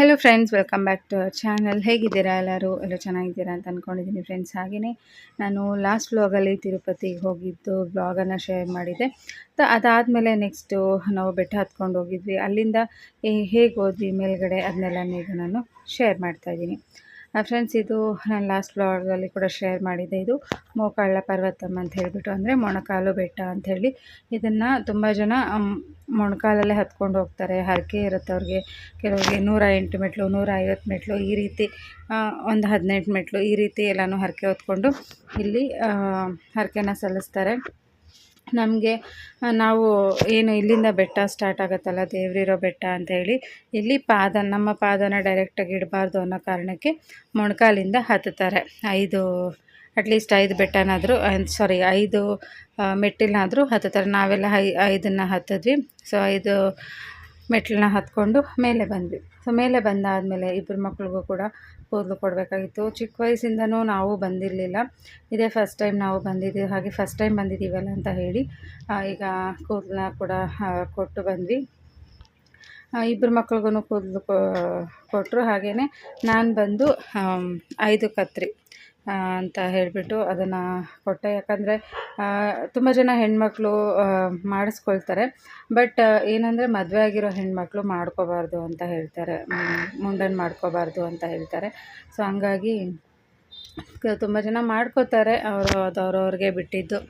Hello friends welcome back to our channel ಹೇಗಿದ್ದೀರಾ ಎಲ್ಲರೂ? ಎಲ್ಲ ಚೆನ್ನಾಗಿದ್ದೀರಾ ಅಂತ ಅಂದ್ಕೊಂಡಿದ್ದೀನಿ ಫ್ರೆಂಡ್ಸ್ ಹಾಗೆಯೇ ನಾನು ಲಾಸ್ಟ್ ವ್ಲಾಗಲ್ಲಿ ತಿರುಪತಿಗೆ ಹೋಗಿದ್ದು ವ್ಲಾಗನ್ನು ಶೇರ್ ಮಾಡಿದೆ. ಅದಾದಮೇಲೆ ನೆಕ್ಸ್ಟು ನಾವು ಬೆಟ್ಟ ಹತ್ಕೊಂಡು ಹೋಗಿದ್ವಿ. ಅಲ್ಲಿಂದ ಹೇಗೆ ಹೋದ್ವಿ ಮೇಲ್ಗಡೆ ಅದನ್ನೆಲ್ಲ ಈಗ ನಾನು ಶೇರ್ ಮಾಡ್ತಾಯಿದ್ದೀನಿ ಫ್ರೆಂಡ್ಸ್ ಇದು ನಾನು ಲಾಸ್ಟ್ ಬ್ಲಾಗಲ್ಲಿ ಕೂಡ ಶೇರ್ ಮಾಡಿದ್ದೆ. ಇದು ಮೋಕಾಳ ಪರ್ವತಮ್ಮ ಅಂತ ಹೇಳಿಬಿಟ್ಟು ಅಂದರೆ ಮೊಣಕಾಲು ಬೆಟ್ಟ ಅಂಥೇಳಿ ಇದನ್ನು ತುಂಬ ಜನ ಮೊಣಕಾಲಲ್ಲೇ ಹತ್ಕೊಂಡು ಹೋಗ್ತಾರೆ. ಹರಕೆ ಇರುತ್ತೆ ಅವ್ರಿಗೆ. ಕೆಲವರಿಗೆ ನೂರ ಎಂಟು ಮೆಟ್ಲು ನೂರ ಐವತ್ತು ಮೆಟ್ಲು ಈ ರೀತಿ ಒಂದು ಹದಿನೆಂಟು ಮೆಟ್ಲು ಈ ರೀತಿ ಎಲ್ಲನೂ ಹರಕೆ ಹೊತ್ಕೊಂಡು ಇಲ್ಲಿ ಹರಕೆನ ಸಲ್ಲಿಸ್ತಾರೆ. ನಮಗೆ ನಾವು ಏನು ಇಲ್ಲಿಂದ ಬೆಟ್ಟ ಸ್ಟಾರ್ಟ್ ಆಗುತ್ತಲ್ಲ, ದೇವರಿರೋ ಬೆಟ್ಟ ಅಂತ ಹೇಳಿ ಇಲ್ಲಿ ಪಾದ ನಮ್ಮ ಪಾದನ ಡೈರೆಕ್ಟಾಗಿ ಇಡಬಾರ್ದು ಅನ್ನೋ ಕಾರಣಕ್ಕೆ ಮೊಣಕಾಲಿಂದ ಹತ್ತುತ್ತಾರೆ. ಐದು ಅಟ್ಲೀಸ್ಟ್ ಐದು ಬೆಟ್ಟನಾದರೂ ಸಾರಿ ಐದು ಮೆಟ್ಟಿಲನ್ನಾದರೂ ಹತ್ತುತ್ತಾರೆ. ನಾವೆಲ್ಲ ಐ, ಐದನ್ನು ಹತ್ತಿದ್ವಿ. ಸೊ ಐದು ಮೆಟ್ಟಿಲನ್ನ ಹತ್ಕೊಂಡು ಮೇಲೆ ಬಂದ್ವಿ. ಸೊ ಮೇಲೆ ಬಂದಾದಮೇಲೆ ಇಬ್ಬರು ಮಕ್ಳಿಗೂ ಕೂಡ ಕೂದಲು ಕೊಡಬೇಕಾಗಿತ್ತು. ಚಿಕ್ಕ ವಯಸ್ಸಿಂದನೂ ನಾವು ಬಂದಿರಲಿಲ್ಲ. ಇದೇ ಫಸ್ಟ್ ಟೈಮ್ ನಾವು ಬಂದಿದ್ದೀವಿ ಹಾಗೆ ಫಸ್ಟ್ ಟೈಮ್ ಬಂದಿದ್ದೀವಲ್ಲ ಅಂತ ಹೇಳಿ ಈಗ ಕೂದಲನ್ನ ಕೂಡ ಕೊಟ್ಟು ಬಂದ್ವಿ. ಇಬ್ಬರು ಮಕ್ಳಿಗೂ ಕೂದಲು ಕೊಟ್ಟರು ಹಾಗೆಯೇ ನಾನು ಬಂದು ಐದು ಕತ್ರಿ. ಅಂತ ಹೇಳಿಬಿಟ್ಟು ಅದನ್ನು ಕೊಟ್ಟೆ. ಯಾಕಂದರೆ ತುಂಬ ಜನ ಹೆಣ್ಮಕ್ಳು ಮಾಡಿಸ್ಕೊಳ್ತಾರೆ. ಬಟ್ ಏನಂದರೆ ಮದುವೆ ಆಗಿರೋ ಹೆಣ್ಮಕ್ಳು ಮಾಡ್ಕೋಬಾರ್ದು ಅಂತ ಹೇಳ್ತಾರೆ. ಮುಂಡನ್ ಮಾಡ್ಕೋಬಾರ್ದು ಅಂತ ಹೇಳ್ತಾರೆ. ಸೊ ಹಂಗಾಗಿ ತುಂಬ ಜನ ಮಾಡ್ಕೋತಾರೆ ಅವರು, ಅದು ಅವ್ರವ್ರಿಗೆ ಬಿಟ್ಟಿದ್ದು.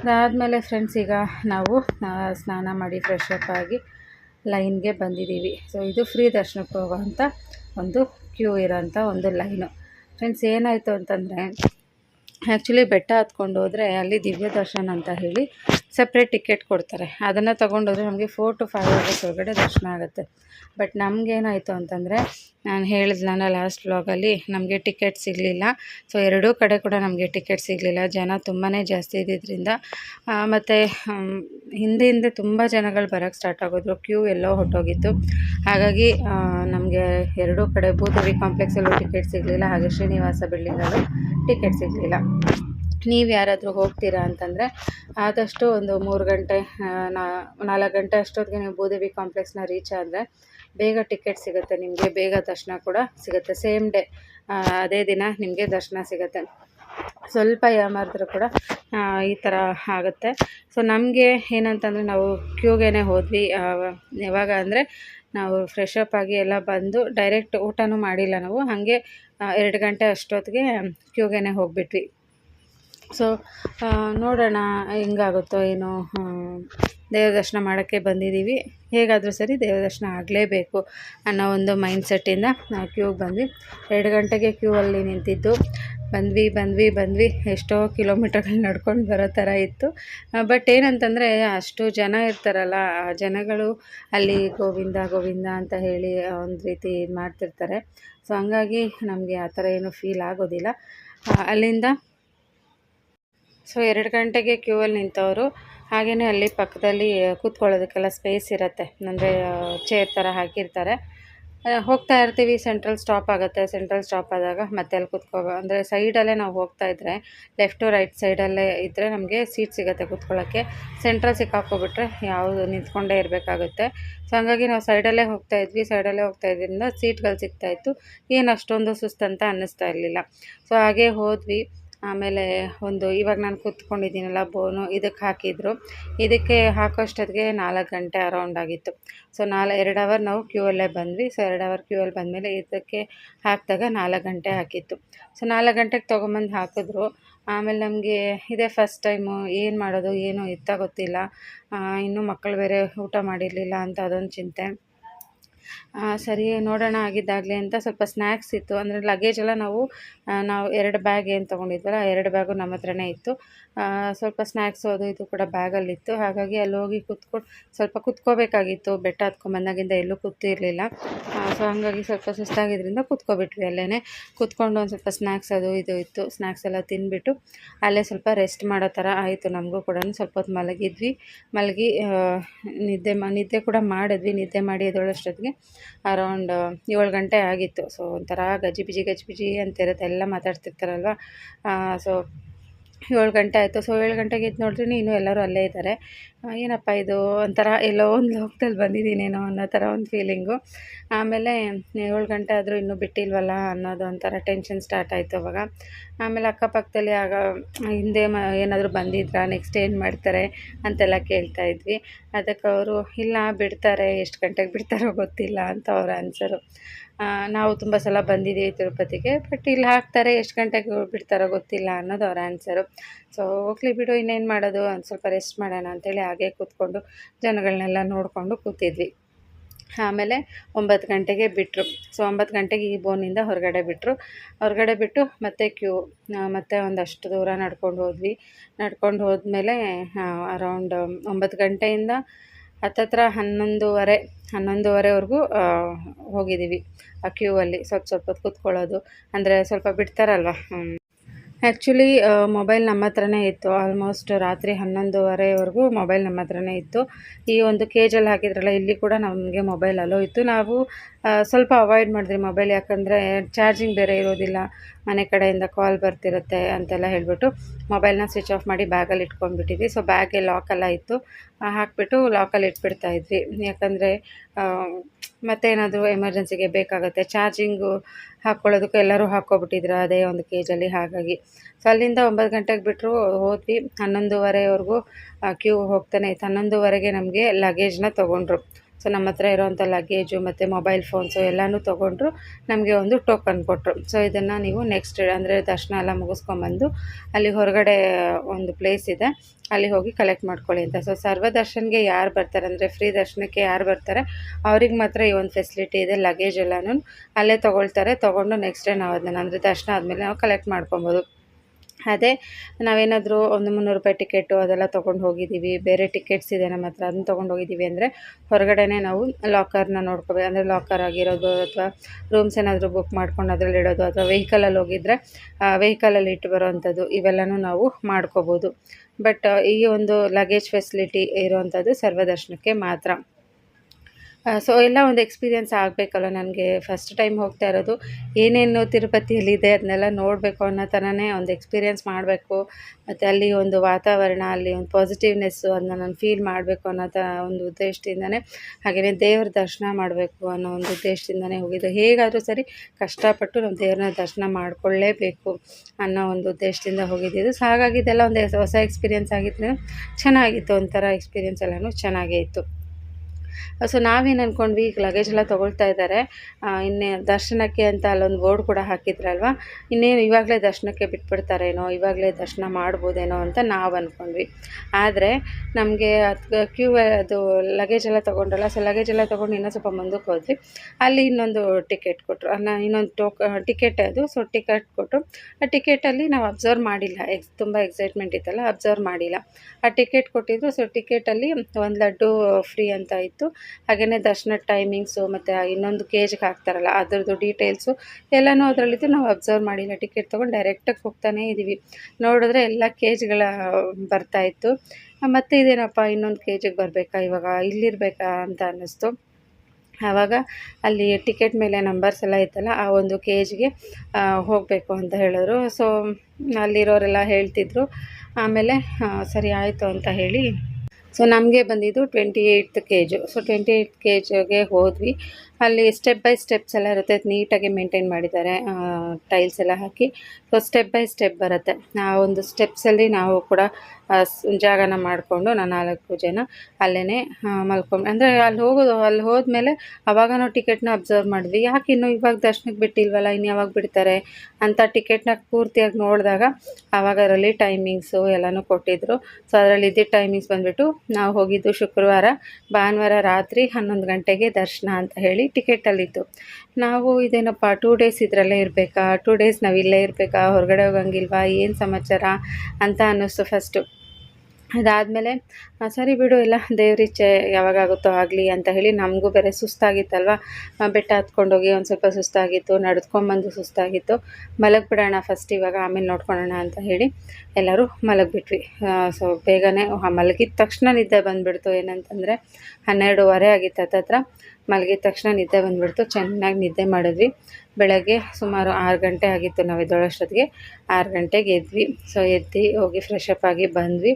ಅದಾದಮೇಲೆ ಫ್ರೆಂಡ್ಸ್ ಈಗ ನಾವು ಸ್ನಾನ ಮಾಡಿ ಫ್ರೆಶ್ ಅಪ್ ಆಗಿ ಲೈನ್ಗೆ ಬಂದಿದ್ದೀವಿ. ಸೊ ಇದು ಫ್ರೀ ದರ್ಶನಕ್ಕೆ ಹೋಗೋವಂಥ ಒಂದು ಕ್ಯೂ ಇರೋಂಥ ಒಂದು ಲೈನು ಫ್ರೆಂಡ್ಸ್ ಏನಾಯಿತು ಅಂತಂದರೆ ಆ್ಯಕ್ಚುಲಿ ಬೆಟ್ಟ ಹತ್ಕೊಂಡು ಹೋದರೆ ಅಲ್ಲಿ ದಿವ್ಯ ದರ್ಶನ ಅಂತ ಹೇಳಿ ಸಪ್ರೇಟ್ ಟಿಕೆಟ್ ಕೊಡ್ತಾರೆ. ಅದನ್ನು ತೊಗೊಂಡೋದ್ರೆ ನಮಗೆ ಫೋರ್ ಟು ಫೈವ್ ಅವರ್ಸ್ ಒಳಗಡೆ ದರ್ಶನ ಆಗುತ್ತೆ. ಬಟ್ ನಮಗೇನಾಯಿತು ಅಂತಂದರೆ, ನಾನು ಹೇಳಿದ್ನಲ್ಲ ಲಾಸ್ಟ್ ವ್ಲಾಗಲ್ಲಿ ನಮಗೆ ಟಿಕೆಟ್ ಸಿಗಲಿಲ್ಲ. ಸೊ ಎರಡೂ ಕಡೆ ಕೂಡ ನಮಗೆ ಟಿಕೆಟ್ ಸಿಗಲಿಲ್ಲ. ಜನ ತುಂಬಾ ಜಾಸ್ತಿ ಇದ್ದಿದ್ದರಿಂದ ಮತ್ತು ಹಿಂದೆ ಹಿಂದೆ ತುಂಬ ಜನಗಳು ಬರೋಕ್ಕೆ ಸ್ಟಾರ್ಟ್ ಆಗೋದ್ರು. ಕ್ಯೂ ಎಲ್ಲೋ ಹೊಟ್ಟೋಗಿತ್ತು ಹಾಗಾಗಿ ನಮಗೆ ಎರಡೂ ಕಡೆ ಭೂದೇವಿ ಕಾಂಪ್ಲೆಕ್ಸಲ್ಲೂ ಟಿಕೆಟ್ ಸಿಗಲಿಲ್ಲ. ಹಾಗೆ ಶ್ರೀನಿವಾಸ ಬಿಲ್ಡಿಂಗಲ್ಲೂ ಟಿಕೆಟ್ ಸಿಗಲಿಲ್ಲ. ನೀವು ಯಾರಾದರೂ ಹೋಗ್ತೀರಾ ಅಂತಂದರೆ ಆದಷ್ಟು ಒಂದು ಮೂರು ಗಂಟೆ ನಾಲ್ಕು ಗಂಟೆ ಅಷ್ಟೊತ್ತಿಗೆ ನೀವು ಭೂದೇವಿ ಕಾಂಪ್ಲೆಕ್ಸ್ನ ರೀಚ್ ಆದರೆ ಬೇಗ ಟಿಕೆಟ್ ಸಿಗುತ್ತೆ, ನಿಮಗೆ ಬೇಗ ದರ್ಶನ ಕೂಡ ಸಿಗುತ್ತೆ. ಸೇಮ್ ಡೇ ಅದೇ ದಿನ ನಿಮಗೆ ದರ್ಶನ ಸಿಗುತ್ತೆ. ಸ್ವಲ್ಪ ಯಾಮಾರಿದ್ರು ಕೂಡ ಈ ಥರ ಆಗುತ್ತೆ. ಸೊ ನಮಗೆ ಏನಂತಂದರೆ ನಾವು ಕ್ಯೂಗೇನೆ ಹೋದ್ವಿ. ಯಾವಾಗ ಅಂದರೆ ನಾವು ಫ್ರೆಶ್ ಅಪ್ ಆಗಿ ಎಲ್ಲ ಬಂದು ಡೈರೆಕ್ಟ್ ಊಟನೂ ಮಾಡಿಲ್ಲ ನಾವು. ಹಾಗೆ ಎರಡು ಗಂಟೆ ಅಷ್ಟೊತ್ತಿಗೆ ಕ್ಯೂಗೇನೆ ಹೋಗಿಬಿಟ್ವಿ. ಸೊ ನೋಡೋಣ ಹೆಂಗಾಗುತ್ತೋ ಏನೋ ದೇವ್ರ ದರ್ಶನ ಮಾಡೋಕ್ಕೆ ಬಂದಿದ್ದೀವಿ. ಹೇಗಾದರೂ ಸರಿ ದೇವ್ರ ದರ್ಶನ ಆಗಲೇಬೇಕು ಅನ್ನೋ ಒಂದು ಮೈಂಡ್ ಸೆಟ್ಟಿಂದ ನಾವು ಕ್ಯೂಗೆ ಬಂದ್ವಿ. ಎರಡು ಗಂಟೆಗೆ ಕ್ಯೂ ಅಲ್ಲಿ ನಿಂತಿದ್ದು. ಬಂದ್ವಿ ಬಂದ್ವಿ ಬಂದ್ವಿ. ಎಷ್ಟೋ ಕಿಲೋಮೀಟರ್ಗಳು ನಡ್ಕೊಂಡು ಬರೋ ಥರ ಇತ್ತು. ಬಟ್ ಏನಂತಂದರೆ ಅಷ್ಟು ಜನ ಇರ್ತಾರಲ್ಲ, ಆ ಜನಗಳು ಅಲ್ಲಿ ಗೋವಿಂದ ಗೋವಿಂದ ಅಂತ ಹೇಳಿ ಒಂದು ರೀತಿ ಮಾಡ್ತಿರ್ತಾರೆ. ಸೊ ಹಂಗಾಗಿ ನಮಗೆ ಆ ಥರ ಏನೂ ಫೀಲ್ ಆಗೋದಿಲ್ಲ. ಅಲ್ಲಿಂದ ಸೊ ಎರಡು ಗಂಟೆಗೆ ಕ್ಯೂ ಅಲ್ಲಿ ನಿಂತವರು. ಹಾಗೆಯೇ ಅಲ್ಲಿ ಪಕ್ಕದಲ್ಲಿ ಕೂತ್ಕೊಳ್ಳೋದಕ್ಕೆಲ್ಲ ಸ್ಪೇಸ್ ಇರುತ್ತೆ. ಅಂದರೆ ಚೇರ್ ಥರ ಹಾಕಿರ್ತಾರೆ. ಹೋಗ್ತಾ ಇರ್ತೀವಿ ಸೆಂಟ್ರಲ್ ಸ್ಟಾಪ್ ಆಗುತ್ತೆ. ಸೆಂಟ್ರಲ್ ಸ್ಟಾಪ್ ಆದಾಗ ಮತ್ತೆ ಅಲ್ಲಿ ಕೂತ್ಕೋ ಅಂದರೆ ಸೈಡಲ್ಲೇ ನಾವು ಹೋಗ್ತಾ ಇದ್ದರೆ ಲೆಫ್ಟು ರೈಟ್ ಸೈಡಲ್ಲೇ ಇದ್ದರೆ ನಮಗೆ ಸೀಟ್ ಸಿಗುತ್ತೆ ಕೂತ್ಕೊಳ್ಳೋಕ್ಕೆ. ಸೆಂಟ್ರಲ್ ಸಿಕ್ಕಾಕ್ಕೊಬಿಟ್ರೆ ಯಾವುದು ನಿಂತ್ಕೊಂಡೇ ಇರಬೇಕಾಗುತ್ತೆ. ಸೊ ಹಂಗಾಗಿ ನಾವು ಸೈಡಲ್ಲೇ ಹೋಗ್ತಾ ಇದ್ವಿ. ಸೈಡಲ್ಲೇ ಹೋಗ್ತಾ ಇದ್ರಿಂದ ಸೀಟ್ಗಳು ಸಿಗ್ತಾಯಿತ್ತು ಏನು ಅಷ್ಟೊಂದು ಸುಸ್ತಂತ ಅನ್ನಿಸ್ತಾ ಇರಲಿಲ್ಲ. ಸೊ ಹಾಗೆ ಹೋದ್ವಿ. ಆಮೇಲೆ ಒಂದು ಇವಾಗ ನಾನು ಕೂತ್ಕೊಂಡಿದ್ದೀನಲ್ಲ ಬೋನು ಇದಕ್ಕೆ ಹಾಕಿದ್ರು. ಇದಕ್ಕೆ ಹಾಕೋಷ್ಟೊತ್ತಿಗೆ ನಾಲ್ಕು ಗಂಟೆ ಅರೌಂಡ್ ಆಗಿತ್ತು. ಸೊ ನಾಲ್ ಎರಡು ಅವರ್ ನಾವು ಕ್ಯೂ ಅಲ್ಲೇ ಬಂದ್ವಿ. ಸೊ ಎರಡು ಅವರ್ ಕ್ಯೂ ಅಲ್ಲಿ ಬಂದಮೇಲೆ ಇದಕ್ಕೆ ಹಾಕಿದಾಗ ನಾಲ್ಕು ಗಂಟೆ ಹಾಕಿತ್ತು. ಸೊ ನಾಲ್ಕು ಗಂಟೆಗೆ ತೊಗೊಂಬಂದು ಹಾಕಿದ್ರು. ಆಮೇಲೆ ನಮಗೆ ಇದೇ ಫಸ್ಟ್ ಟೈಮು ಏನು ಮಾಡೋದು, ಏನು ಇತ್ತ ಗೊತ್ತಿಲ್ಲ. ಇನ್ನೂ ಮಕ್ಕಳು ಬೇರೆ ಊಟ ಮಾಡಿರಲಿಲ್ಲ ಅಂತ ಅದೊಂದು ಚಿಂತೆ. ಸರಿ ನೋಡೋಣ ಆಗಿದ್ದಾಗಲಿ ಅಂತ ಸ್ವಲ್ಪ ಸ್ನ್ಯಾಕ್ಸ್ ಇತ್ತು. ಅಂದರೆ ಲಗೇಜ್ ಎಲ್ಲ ನಾವು ನಾವು ಎರಡು ಬ್ಯಾಗ್ ಏನು ತೊಗೊಂಡಿದ್ವಲ್ಲ, ಆ ಎರಡು ಬ್ಯಾಗು ನಮ್ಮ ಹತ್ರನೇ ಇತ್ತು. ಸ್ವಲ್ಪ ಸ್ನ್ಯಾಕ್ಸ್ ಅದು ಇದು ಕೂಡ ಬ್ಯಾಗಲ್ಲಿತ್ತು ಹಾಗಾಗಿ ಅಲ್ಲಿ ಹೋಗಿ ಕೂತ್ಕೊಂಡು ಸ್ವಲ್ಪ ಕುತ್ಕೋಬೇಕಾಗಿತ್ತು. ಬೆಟ್ಟ ಹತ್ಕೊಂಬಂದಾಗಿಂದ ಎಲ್ಲೂ ಕೂತಿರಲಿಲ್ಲ. ಸೊ ಹಾಗಾಗಿ ಸ್ವಲ್ಪ ಸುಸ್ತಾಗಿದ್ದರಿಂದ ಕೂತ್ಕೊಬಿಟ್ವಿ ಅಲ್ಲೇ ಕೂತ್ಕೊಂಡು ಒಂದು ಸ್ವಲ್ಪ ಸ್ನ್ಯಾಕ್ಸ್ ಅದು ಇದು ಇತ್ತು. ಸ್ನ್ಯಾಕ್ಸ್ ಎಲ್ಲ ತಿನ್ಬಿಟ್ಟು ಅಲ್ಲೇ ಸ್ವಲ್ಪ ರೆಸ್ಟ್ ಮಾಡೋ ಥರ ಆಯಿತು ನಮಗೂ ಕೂಡ. ಸ್ವಲ್ಪ ಹೊತ್ತು ಮಲಗಿದ್ವಿ. ಮಲಗಿ ನಿದ್ದೆ ಮ, ನಿದ್ದೆ ಕೂಡ ಮಾಡಿದ್ವಿ. ನಿದ್ದೆ ಮಾಡಿ ಎದ್ದೇಳೋಷ್ಟೊತ್ತಿಗೆ ಅರೌಂಡ್ ಏಳು ಗಂಟೆ ಆಗಿತ್ತು. ಸೊ ಒಂಥರ ಗಜಿಬಿಜಿ ಗಜಿಬಿಜಿ ಅಂತಿರುತ್ತೆ ಎಲ್ಲ ಮಾತಾಡ್ತಿರ್ತಾರಲ್ವ? ಸೊ ಏಳು ಗಂಟೆ ಆಯಿತು. ಸೊ ಏಳು ಗಂಟೆಗೆ ಎದ್ದು ನೋಡ್ತೀನಿ, ಇನ್ನೂ ಎಲ್ಲರೂ ಅಲ್ಲೇ ಇದ್ದಾರೆ. ಏನಪ್ಪ ಇದು? ಒಂಥರ ಎಲ್ಲೋ ಒಂದು ಲೋಕದಲ್ಲಿ ಬಂದಿದ್ದೀನೇನೋ ಅನ್ನೋ ಥರ ಒಂದು ಫೀಲಿಂಗು ಆಮೇಲೆ, ಏಳು ಗಂಟೆ ಆದರೂ ಇನ್ನೂ ಬಿಟ್ಟಿಲ್ವಲ್ಲ ಅನ್ನೋದು ಒಂಥರ ಟೆನ್ಷನ್ ಸ್ಟಾರ್ಟ್ ಆಯಿತು ಅವಾಗ. ಆಮೇಲೆ ಅಕ್ಕಪಕ್ಕದಲ್ಲಿ ಆಗ ಹಿಂದೆ ಮ, ಏನಾದರೂ ಬಂದಿದ್ರಾ ನೆಕ್ಸ್ಟ್ ಏನು ಮಾಡ್ತಾರೆ ಅಂತೆಲ್ಲ ಕೇಳ್ತಾ ಇದ್ವಿ. ಅದಕ್ಕೆ ಅವರು, ಇಲ್ಲ, ಬಿಡ್ತಾರೆ, ಎಷ್ಟು ಗಂಟೆಗೆ ಬಿಡ್ತಾರೋ ಗೊತ್ತಿಲ್ಲ ಅಂತ ಅವ್ರ ಆನ್ಸರು ನಾವು ತುಂಬ ಸಲ ಬಂದಿದ್ದೀವಿ ತಿರುಪತಿಗೆ ಬಟ್ ಇಲ್ಲಿ ಹಾಕ್ತಾರೆ, ಎಷ್ಟು ಗಂಟೆಗೆ ಬಿಡ್ತಾರೋ ಗೊತ್ತಿಲ್ಲ ಅನ್ನೋದು ಅವ್ರ ಆನ್ಸರು ಸೊ ಹೋಗ್ಲಿ ಬಿಡು, ಇನ್ನೇನು ಮಾಡೋದು? ಒಂದು ಸ್ವಲ್ಪ ರೆಸ್ಟ್ ಮಾಡೋಣ ಅಂತೇಳಿ ಹಾಗೆ ಕೂತ್ಕೊಂಡು ಜನಗಳನ್ನೆಲ್ಲ ನೋಡಿಕೊಂಡು ಕೂತಿದ್ವಿ. ಆಮೇಲೆ ಒಂಬತ್ತು ಗಂಟೆಗೆ ಬಿಟ್ಟರು ಸೊ ಒಂಬತ್ತು ಗಂಟೆಗೆ ಈ ಬೋನಿಂದ ಹೊರಗಡೆ ಬಿಟ್ಟರು ಹೊರಗಡೆ ಬಿಟ್ಟು ಮತ್ತೆ ಕ್ಯೂ ಮತ್ತೆ ಒಂದಷ್ಟು ದೂರ ನಡ್ಕೊಂಡು ಹೋದ್ವಿ. ನಡ್ಕೊಂಡು ಹೋದ್ಮೇಲೆ ಅರೌಂಡ್ ಒಂಬತ್ತು ಗಂಟೆಯಿಂದ ಹತ್ತತ್ರ ಹನ್ನೊಂದುವರೆ, ಹನ್ನೊಂದುವರೆವರೆಗೂ ಹೋಗಿದ್ದೀವಿ. ಆ ಕ್ಯೂ ಅಲ್ಲಿ ಸ್ವಲ್ಪ ಸ್ವಲ್ಪ ಕೂತ್ಕೊಳ್ಳೋದು. ಅಂದರೆ ಸ್ವಲ್ಪ ಬಿಡ್ತಾರಲ್ವ? ಆ್ಯಕ್ಚುಲಿ ಮೊಬೈಲ್ ನಮ್ಮ ಹತ್ರನೇ ಇತ್ತು. ಆಲ್ಮೋಸ್ಟ್ ರಾತ್ರಿ ಹನ್ನೊಂದುವರೆವರೆಗೂ ಮೊಬೈಲ್ ನಮ್ಮ ಹತ್ರನೇ ಇತ್ತು. ಈ ಒಂದು ಕೇಜಲ್ಲಿ ಹಾಕಿದ್ರಲ್ಲ, ಇಲ್ಲಿ ಕೂಡ ನಮಗೆ ಮೊಬೈಲ್ ಅಲೋ ಇತ್ತು. ನಾವು ಸ್ವಲ್ಪ ಅವಾಯ್ಡ್ ಮಾಡಿದ್ವಿ ಮೊಬೈಲ್ ಯಾಕಂದರೆ ಚಾರ್ಜಿಂಗ್ ಬೇರೆ ಇರೋದಿಲ್ಲ. ಮನೆ ಕಡೆಯಿಂದ ಕಾಲ್ ಬರ್ತಿರುತ್ತೆ ಅಂತೆಲ್ಲ ಹೇಳಿಬಿಟ್ಟು ಮೊಬೈಲ್ನ ಸ್ವಿಚ್ ಆಫ್ ಮಾಡಿ ಬ್ಯಾಗಲ್ಲಿ ಇಟ್ಕೊಂಡ್ಬಿಟ್ಟಿದ್ವಿ. ಸೊ ಬ್ಯಾಗೆ ಲಾಕೆಲ್ಲ ಇತ್ತು. ಹಾಕಿಬಿಟ್ಟು ಹಾಕ್ಬಿಟ್ಟು ಲಾಕಲ್ಲಿ ಇಟ್ಬಿಡ್ತಾ ಇದ್ವಿ. ಯಾಕಂದರೆ ಮತ್ತೇನಾದರೂ ಎಮರ್ಜೆನ್ಸಿಗೆ ಬೇಕಾಗುತ್ತೆ. ಚಾರ್ಜಿಂಗು ಹಾಕ್ಕೊಳ್ಳೋದಕ್ಕೂ ಎಲ್ಲರೂ ಹಾಕ್ಕೊಬಿಟ್ಟಿದ್ರು ಅದೇ ಒಂದು ಕೇಜಲ್ಲಿ ಹಾಗಾಗಿ. ಸೊ ಅಲ್ಲಿಂದ ಒಂಬತ್ತು ಗಂಟೆಗೆ ಬಿಟ್ಟರು ಹೋದ್ವಿ. ಹನ್ನೊಂದುವರೆವರೆಗೂ ಕ್ಯೂ ಹೋಗ್ತಾನೆ ಇತ್ತು. ಹನ್ನೊಂದುವರೆಗೆ ನಮಗೆ ಲಗೇಜ್ನ ತೊಗೊಂಡ್ರು. ಸೊ ನಮ್ಮ ಹತ್ರ ಇರೋವಂಥ ಲಗೇಜು ಮತ್ತು ಮೊಬೈಲ್ ಫೋನ್ಸು ಎಲ್ಲನೂ ತೊಗೊಂಡ್ರು ನಮಗೆ ಒಂದು ಟೋಕನ್ ಕೊಟ್ಟರು ಸೊ ಇದನ್ನು ನೀವು ನೆಕ್ಸ್ಟ್ ಅಂದರೆ ದರ್ಶನ ಎಲ್ಲ ಮುಗಿಸ್ಕೊಂಬಂದು ಅಲ್ಲಿ ಹೊರಗಡೆ ಒಂದು ಪ್ಲೇಸ್ ಇದೆ. ಅಲ್ಲಿ ಹೋಗಿ ಕಲೆಕ್ಟ್ ಮಾಡ್ಕೊಳ್ಳಿ ಅಂತ. ಸೊ ಸರ್ವ ದರ್ಶನ್ಗೆ ಯಾರು ಬರ್ತಾರೆ ಅಂದರೆ ಫ್ರೀ ದರ್ಶನಕ್ಕೆ ಯಾರು ಬರ್ತಾರೆ ಅವ್ರಿಗೆ ಮಾತ್ರ ಈ ಒಂದು ಫೆಸಿಲಿಟಿ ಇದೆ ಲಗೇಜ್ ಎಲ್ಲನೂ ಅಲ್ಲೇ ತೊಗೊಳ್ತಾರೆ. ತೊಗೊಂಡು ನೆಕ್ಸ್ಟ್ ಡೇ ನಾವು ಅದನ್ನು, ಅಂದರೆ ದರ್ಶನ ಆದಮೇಲೆ ನಾವು ಕಲೆಕ್ಟ್ ಮಾಡ್ಕೊಬೋದು. ಅದೇ ನಾವೇನಾದರೂ ಒಂದು ಮುನ್ನೂರು ರೂಪಾಯಿ ಟಿಕೆಟು ಅದೆಲ್ಲ ತೊಗೊಂಡು ಹೋಗಿದ್ದೀವಿ. ಬೇರೆ ಟಿಕೆಟ್ಸ್ ಇದೆ ನಮ್ಮ ಹತ್ರ, ಅದನ್ನ ತೊಗೊಂಡು ಹೋಗಿದ್ದೀವಿ ಅಂದರೆ ಹೊರಗಡೆನೇ ನಾವು ಲಾಕರ್ನ ನೋಡ್ಕೋಬೇಕು ಅಂದರೆ ಲಾಕರ್ ಆಗಿರೋದು ಅಥವಾ ರೂಮ್ಸ್ ಏನಾದರೂ ಬುಕ್ ಮಾಡ್ಕೊಂಡು ಅದರಲ್ಲಿ ಇಡೋದು ಅಥವಾ ವೆಹಿಕಲಲ್ಲಿ ಹೋಗಿದ್ರೆ ವೆಹಿಕಲಲ್ಲಿ ಇಟ್ಟು ಬರೋವಂಥದ್ದು ಇವೆಲ್ಲನೂ ನಾವು ಮಾಡ್ಕೋಬೋದು. ಬಟ್ ಈ ಒಂದು ಲಗೇಜ್ ಫೆಸಿಲಿಟಿ ಇರುವಂಥದ್ದು ಸರ್ವದರ್ಶನಕ್ಕೆ ಮಾತ್ರ. ಸೊ ಎಲ್ಲ ಒಂದು ಎಕ್ಸ್ಪೀರಿಯೆನ್ಸ್ ಆಗಬೇಕಲ್ಲ ನನಗೆ ಫಸ್ಟ್ ಟೈಮ್ ಹೋಗ್ತಾ ಇರೋದು. ಏನೇನು ತಿರುಪತಿಯಲ್ಲಿದೆ ಅದನ್ನೆಲ್ಲ ನೋಡಬೇಕು ಅನ್ನೋ ಥರನೇ ಒಂದು ಎಕ್ಸ್ಪೀರಿಯೆನ್ಸ್ ಮಾಡಬೇಕು. ಮತ್ತು ಅಲ್ಲಿ ಒಂದು ವಾತಾವರಣ, ಅಲ್ಲಿ ಒಂದು ಪಾಸಿಟಿವ್ನೆಸ್ಸು ಅದನ್ನ ನಾನು ಫೀಲ್ ಮಾಡಬೇಕು ಅನ್ನೋ ಥರ ಒಂದು ಉದ್ದೇಶದಿಂದನೇ ಹಾಗೆಯೇ ದೇವ್ರ ದರ್ಶನ ಮಾಡಬೇಕು ಅನ್ನೋ ಒಂದು ಉದ್ದೇಶದಿಂದನೇ ಹೋಗಿದ್ದು. ಹೇಗಾದರೂ ಸರಿ ಕಷ್ಟಪಟ್ಟು ನಾವು ದೇವ್ರನ್ನ ದರ್ಶನ ಮಾಡಿಕೊಳ್ಳೇಬೇಕು ಅನ್ನೋ ಒಂದು ಉದ್ದೇಶದಿಂದ ಹೋಗಿದ್ದಿದ್ದು. ಸೊ ಹಾಗಾಗಿ ಇದೆಲ್ಲ ಒಂದು ಹೊಸ ಎಕ್ಸ್ಪೀರಿಯೆನ್ಸ್ ಆಗಿತ್ತು ಚೆನ್ನಾಗಿತ್ತು. ಒಂಥರ ಎಕ್ಸ್ಪೀರಿಯೆನ್ಸ್ ಎಲ್ಲನೂ ಚೆನ್ನಾಗೇ ಇತ್ತು. ಸೊ ನಾವೇನು ಅಂದ್ಕೊಂಡ್ವಿ ಈಗ ಲಗೇಜ್ ಎಲ್ಲ ತೊಗೊಳ್ತಾ ಇದ್ದಾರೆ ಇನ್ನೇ ದರ್ಶನಕ್ಕೆ ಅಂತ ಅಲ್ಲೊಂದು ಬೋರ್ಡ್ ಕೂಡ ಹಾಕಿದ್ರಲ್ವ? ಇನ್ನೇನು ಇವಾಗಲೇ ದರ್ಶನಕ್ಕೆ ಬಿಟ್ಬಿಡ್ತಾರೇನೋ, ಇವಾಗಲೇ ದರ್ಶನ ಮಾಡ್ಬೋದೇನೋ ಅಂತ ನಾವು ಅಂದ್ಕೊಂಡ್ವಿ ಆದರೆ ನಮಗೆ ಕ್ಯೂ ಅದು ಲಗೇಜ್ ಎಲ್ಲ ತೊಗೊಂಡ್ರಲ್ಲ ಸೊ ಲಗೇಜ್ ಎಲ್ಲ ತೊಗೊಂಡು ಇನ್ನೂ ಸ್ವಲ್ಪ ಮುಂದಕ್ಕೆ ಹೋದ್ವಿ. ಅಲ್ಲಿ ಇನ್ನೊಂದು ಟಿಕೆಟ್ ಕೊಟ್ಟರು ಇನ್ನೊಂದು ಟೋಕ ಟಿಕೆಟ್ ಅದು ಸೊ ಟಿಕೆಟ್ ಕೊಟ್ಟರು ಆ ಟಿಕೆಟಲ್ಲಿ ನಾವು ಅಬ್ಸರ್ವ್ ಮಾಡಿಲ್ಲ. ಎಕ್ಸ್ ತುಂಬ ಎಕ್ಸೈಟ್ಮೆಂಟ್ ಇತ್ತಲ್ಲ ಅಬ್ಸರ್ವ್ ಮಾಡಿಲ್ಲ. ಆ ಟಿಕೆಟ್ ಕೊಟ್ಟಿದ್ರು ಸೊ ಟಿಕೆಟಲ್ಲಿ ಒಂದು ಲಡ್ಡು ಫ್ರೀ ಅಂತ ಇತ್ತು. ಹಾಗೆಯೇ ದರ್ಶನ ಟೈಮಿಂಗ್ಸು ಮತ್ತು ಇನ್ನೊಂದು ಕೇಜ್ಗೆ ಹಾಕ್ತಾರಲ್ಲ, ಅದರದ್ದು ಡೀಟೇಲ್ಸು ಎಲ್ಲನೂ ಅದರಲ್ಲಿದ್ದು ನಾವು ಅಬ್ಸರ್ವ್ ಮಾಡಿಲ್ಲ ಟಿಕೆಟ್ ತೊಗೊಂಡು ಡೈರೆಕ್ಟಾಗಿ ಹೋಗ್ತಾನೇ ಇದ್ದೀವಿ ನೋಡಿದ್ರೆ ಎಲ್ಲ ಕೇಜ್ಗಳ ಬರ್ತಾಯಿತ್ತು ಮತ್ತು ಇದೇನಪ್ಪ, ಇನ್ನೊಂದು ಕೇಜಿಗೆ ಬರಬೇಕಾ, ಇವಾಗ ಇಲ್ಲಿರಬೇಕಾ ಅಂತ ಅನ್ನಿಸ್ತು. ಆವಾಗ ಅಲ್ಲಿ ಟಿಕೆಟ್ ಮೇಲೆ ನಂಬರ್ಸ್ ಎಲ್ಲ ಇತ್ತಲ್ಲ, ಆ ಒಂದು ಕೇಜ್ಗೆ ಹೋಗಬೇಕು ಅಂತ ಹೇಳಿದ್ರು ಸೊ ಅಲ್ಲಿರೋರೆಲ್ಲ ಹೇಳ್ತಿದ್ರು. ಆಮೇಲೆ ಸರಿ ಆಯಿತು ಅಂತ ಹೇಳಿ ಸೊ ನಮಗೆ ಬಂದಿದ್ದು ಟ್ವೆಂಟಿ ಏಯ್ಟ್ ಜು ಸೊ ಟ್ವೆಂಟಿ ಏಯ್ಟ್ ಕೇಜ್ಗೆ ಹೋದ್ವಿ. ಅಲ್ಲಿ ಸ್ಟೆಪ್ ಬೈ ಸ್ಟೆಪ್ಸ್ ಎಲ್ಲ ಇರುತ್ತೆ. ನೀಟಾಗಿ ಮೇಂಟೈನ್ ಮಾಡಿದ್ದಾರೆ. ಟೈಲ್ಸ್ ಎಲ್ಲ ಹಾಕಿ. ಸೊ ಸ್ಟೆಪ್ ಬೈ ಸ್ಟೆಪ್ ಬರುತ್ತೆ. ಆ, ಒಂದು ಸ್ಟೆಪ್ಸಲ್ಲಿ ನಾವು ಕೂಡ ಜಾಗನ ಮಾಡಿಕೊಂಡು ನಾನು ನಾಲ್ಕು ಜನ ಅಲ್ಲೇ ಮಲ್ಕೊಂಡು, ಅಂದರೆ ಅಲ್ಲಿ ಹೋಗೋದು, ಅಲ್ಲಿ ಹೋದ್ಮೇಲೆ ಅವಾಗ ನಾವು ಟಿಕೆಟ್ನ ಅಬ್ಸರ್ವ್ ಮಾಡಿದ್ವಿ. ಯಾಕೆ ಇನ್ನು ಇವಾಗ ದರ್ಶನಕ್ಕೆ ಬಿಟ್ಟಿಲ್ವಲ್ಲ? ಇನ್ನು ಯಾವಾಗ ಬಿಡ್ತಾರೆ? ಅಂತ ಟಿಕೆಟ್ನ ಪೂರ್ತಿಯಾಗಿ ನೋಡಿದಾಗ ಆವಾಗ ಅದರಲ್ಲಿ ಟೈಮಿಂಗ್ಸು ಎಲ್ಲನೂ ಕೊಟ್ಟಿದ್ದರು ಸೊ ಅದರಲ್ಲಿ ಇದ್ದಿದ್ದ ಟೈಮಿಂಗ್ಸ್ ಬಂದುಬಿಟ್ಟು ನಾವು ಹೋಗಿದ್ದು ಶುಕ್ರವಾರ, ಭಾನುವಾರ ರಾತ್ರಿ ಹನ್ನೊಂದು ಗಂಟೆಗೆ ದರ್ಶನ ಅಂತ ಹೇಳಿ ಟಿಕೆಟಲ್ಲಿತ್ತು ನಾವು ಇದೇನಪ್ಪ ಟೂ ಡೇಸ್ ಇದರಲ್ಲೇ ಇರಬೇಕಾ? ಟೂ ಡೇಸ್ ನಾವು ಇಲ್ಲೇ ಇರಬೇಕಾ? ಹೊರಗಡೆ ಹೋಗಂಗಿಲ್ವಾ? ಏನು ಸಮಾಚಾರ? ಅಂತ ಅನ್ನಿಸ್ತು ಫಸ್ಟು ಅದಾದಮೇಲೆ ಸರಿ ಬಿಡು ಎಲ್ಲ ದೇವ್ರಿಚ್ಛೆ ಯಾವಾಗಾಗುತ್ತೋ ಆಗಲಿ ಅಂತ ಹೇಳಿ ನಮಗೂ ಬೇರೆ ಸುಸ್ತಾಗಿತ್ತಲ್ವ? ಬೆಟ್ಟ ಹತ್ಕೊಂಡೋಗಿ ಒಂದು ಸ್ವಲ್ಪ ಸುಸ್ತಾಗಿತ್ತು ನಡೆದ್ಕೊಂಬಂದು ಸುಸ್ತಾಗಿತ್ತು. ಮಲಗಿಬಿಡೋಣ ಫಸ್ಟ್ ಇವಾಗ, ಆಮೇಲೆ ನೋಡ್ಕೊಳ್ಳೋಣ ಅಂತ ಹೇಳಿ ಎಲ್ಲರೂ ಮಲಗಿಬಿಟ್ವಿ. ಸೊ ಬೇಗನೆ ಮಲಗಿದ ತಕ್ಷಣ ನಿದ್ದೆ ಬಂದುಬಿಡ್ತು. ಏನಂತಂದರೆ, ಹನ್ನೆರಡೂವರೆ ಆಗಿತ್ತು ಹತ್ತತ್ರ ಮಲಗಿದ ತಕ್ಷಣ ನಿದ್ದೆ ಬಂದುಬಿಡ್ತು. ಚೆನ್ನಾಗಿ ನಿದ್ದೆ ಮಾಡಿದ್ವಿ. ಬೆಳಗ್ಗೆ ಸುಮಾರು ಆರು ಗಂಟೆ ಆಗಿತ್ತು ನಾವು ಎದ್ದೊಳಷ್ಟೊತ್ತಿಗೆ. ಆರು ಗಂಟೆಗೆ ಎದ್ವಿ. ಸೊ ಎದ್ದು ಹೋಗಿ ಫ್ರೆಶ್ ಅಪ್ ಆಗಿ ಬಂದ್ವಿ.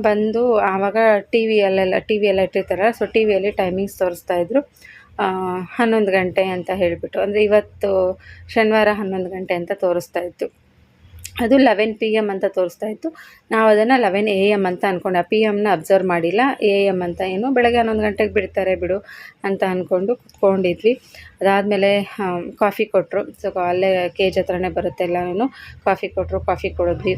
ಬಂದು ಆವಾಗ ಟಿ ವಿಯಲ್ಲೆಲ್ಲ ಟಿ ವಿ ಇಟ್ಟಿರ್ತಾರೆ. ಸೊ ಟಿ ವಿಯಲ್ಲಿ ಟೈಮಿಂಗ್ಸ್ ತೋರಿಸ್ತಾ ಆ, ಹನ್ನೊಂದು ಗಂಟೆ ಅಂತ ಹೇಳಿಬಿಟ್ಟು ಅಂದರೆ ಇವತ್ತು ಶನಿವಾರ ಹನ್ನೊಂದು ಗಂಟೆ ಅಂತ ತೋರಿಸ್ತಾ ಇತ್ತು. ಅದು ಲೆವೆನ್ ಪಿ ಎಂ ಅಂತ ತೋರಿಸ್ತಾ ಇತ್ತು. ನಾವು ಅದನ್ನು ಲೆವೆನ್ ಎ ಎಂ ಅಂತ ಅಂದ್ಕೊಂಡು ಆ ಪಿ ಎಮ್ನ ಅಬ್ಸರ್ವ್ ಮಾಡಿಲ್ಲ. ಎ ಎಂ ಅಂತ ಏನು ಬೆಳಗ್ಗೆ ಹನ್ನೊಂದು ಗಂಟೆಗೆ ಬಿಡ್ತಾರೆ ಬಿಡು ಅಂತ ಅಂದ್ಕೊಂಡು ಕುತ್ಕೊಂಡಿದ್ವಿ. ಅದಾದಮೇಲೆ ಕಾಫಿ ಕೊಟ್ಟರು ಸೊ ಅಲ್ಲೇ ಕೇಜ್ ಹತ್ರನೇ ಬರುತ್ತೆ ಎಲ್ಲನೂ ಕಾಫಿ ಕೊಟ್ಟರು ಕಾಫಿ ಕೊಡಿದ್ವಿ.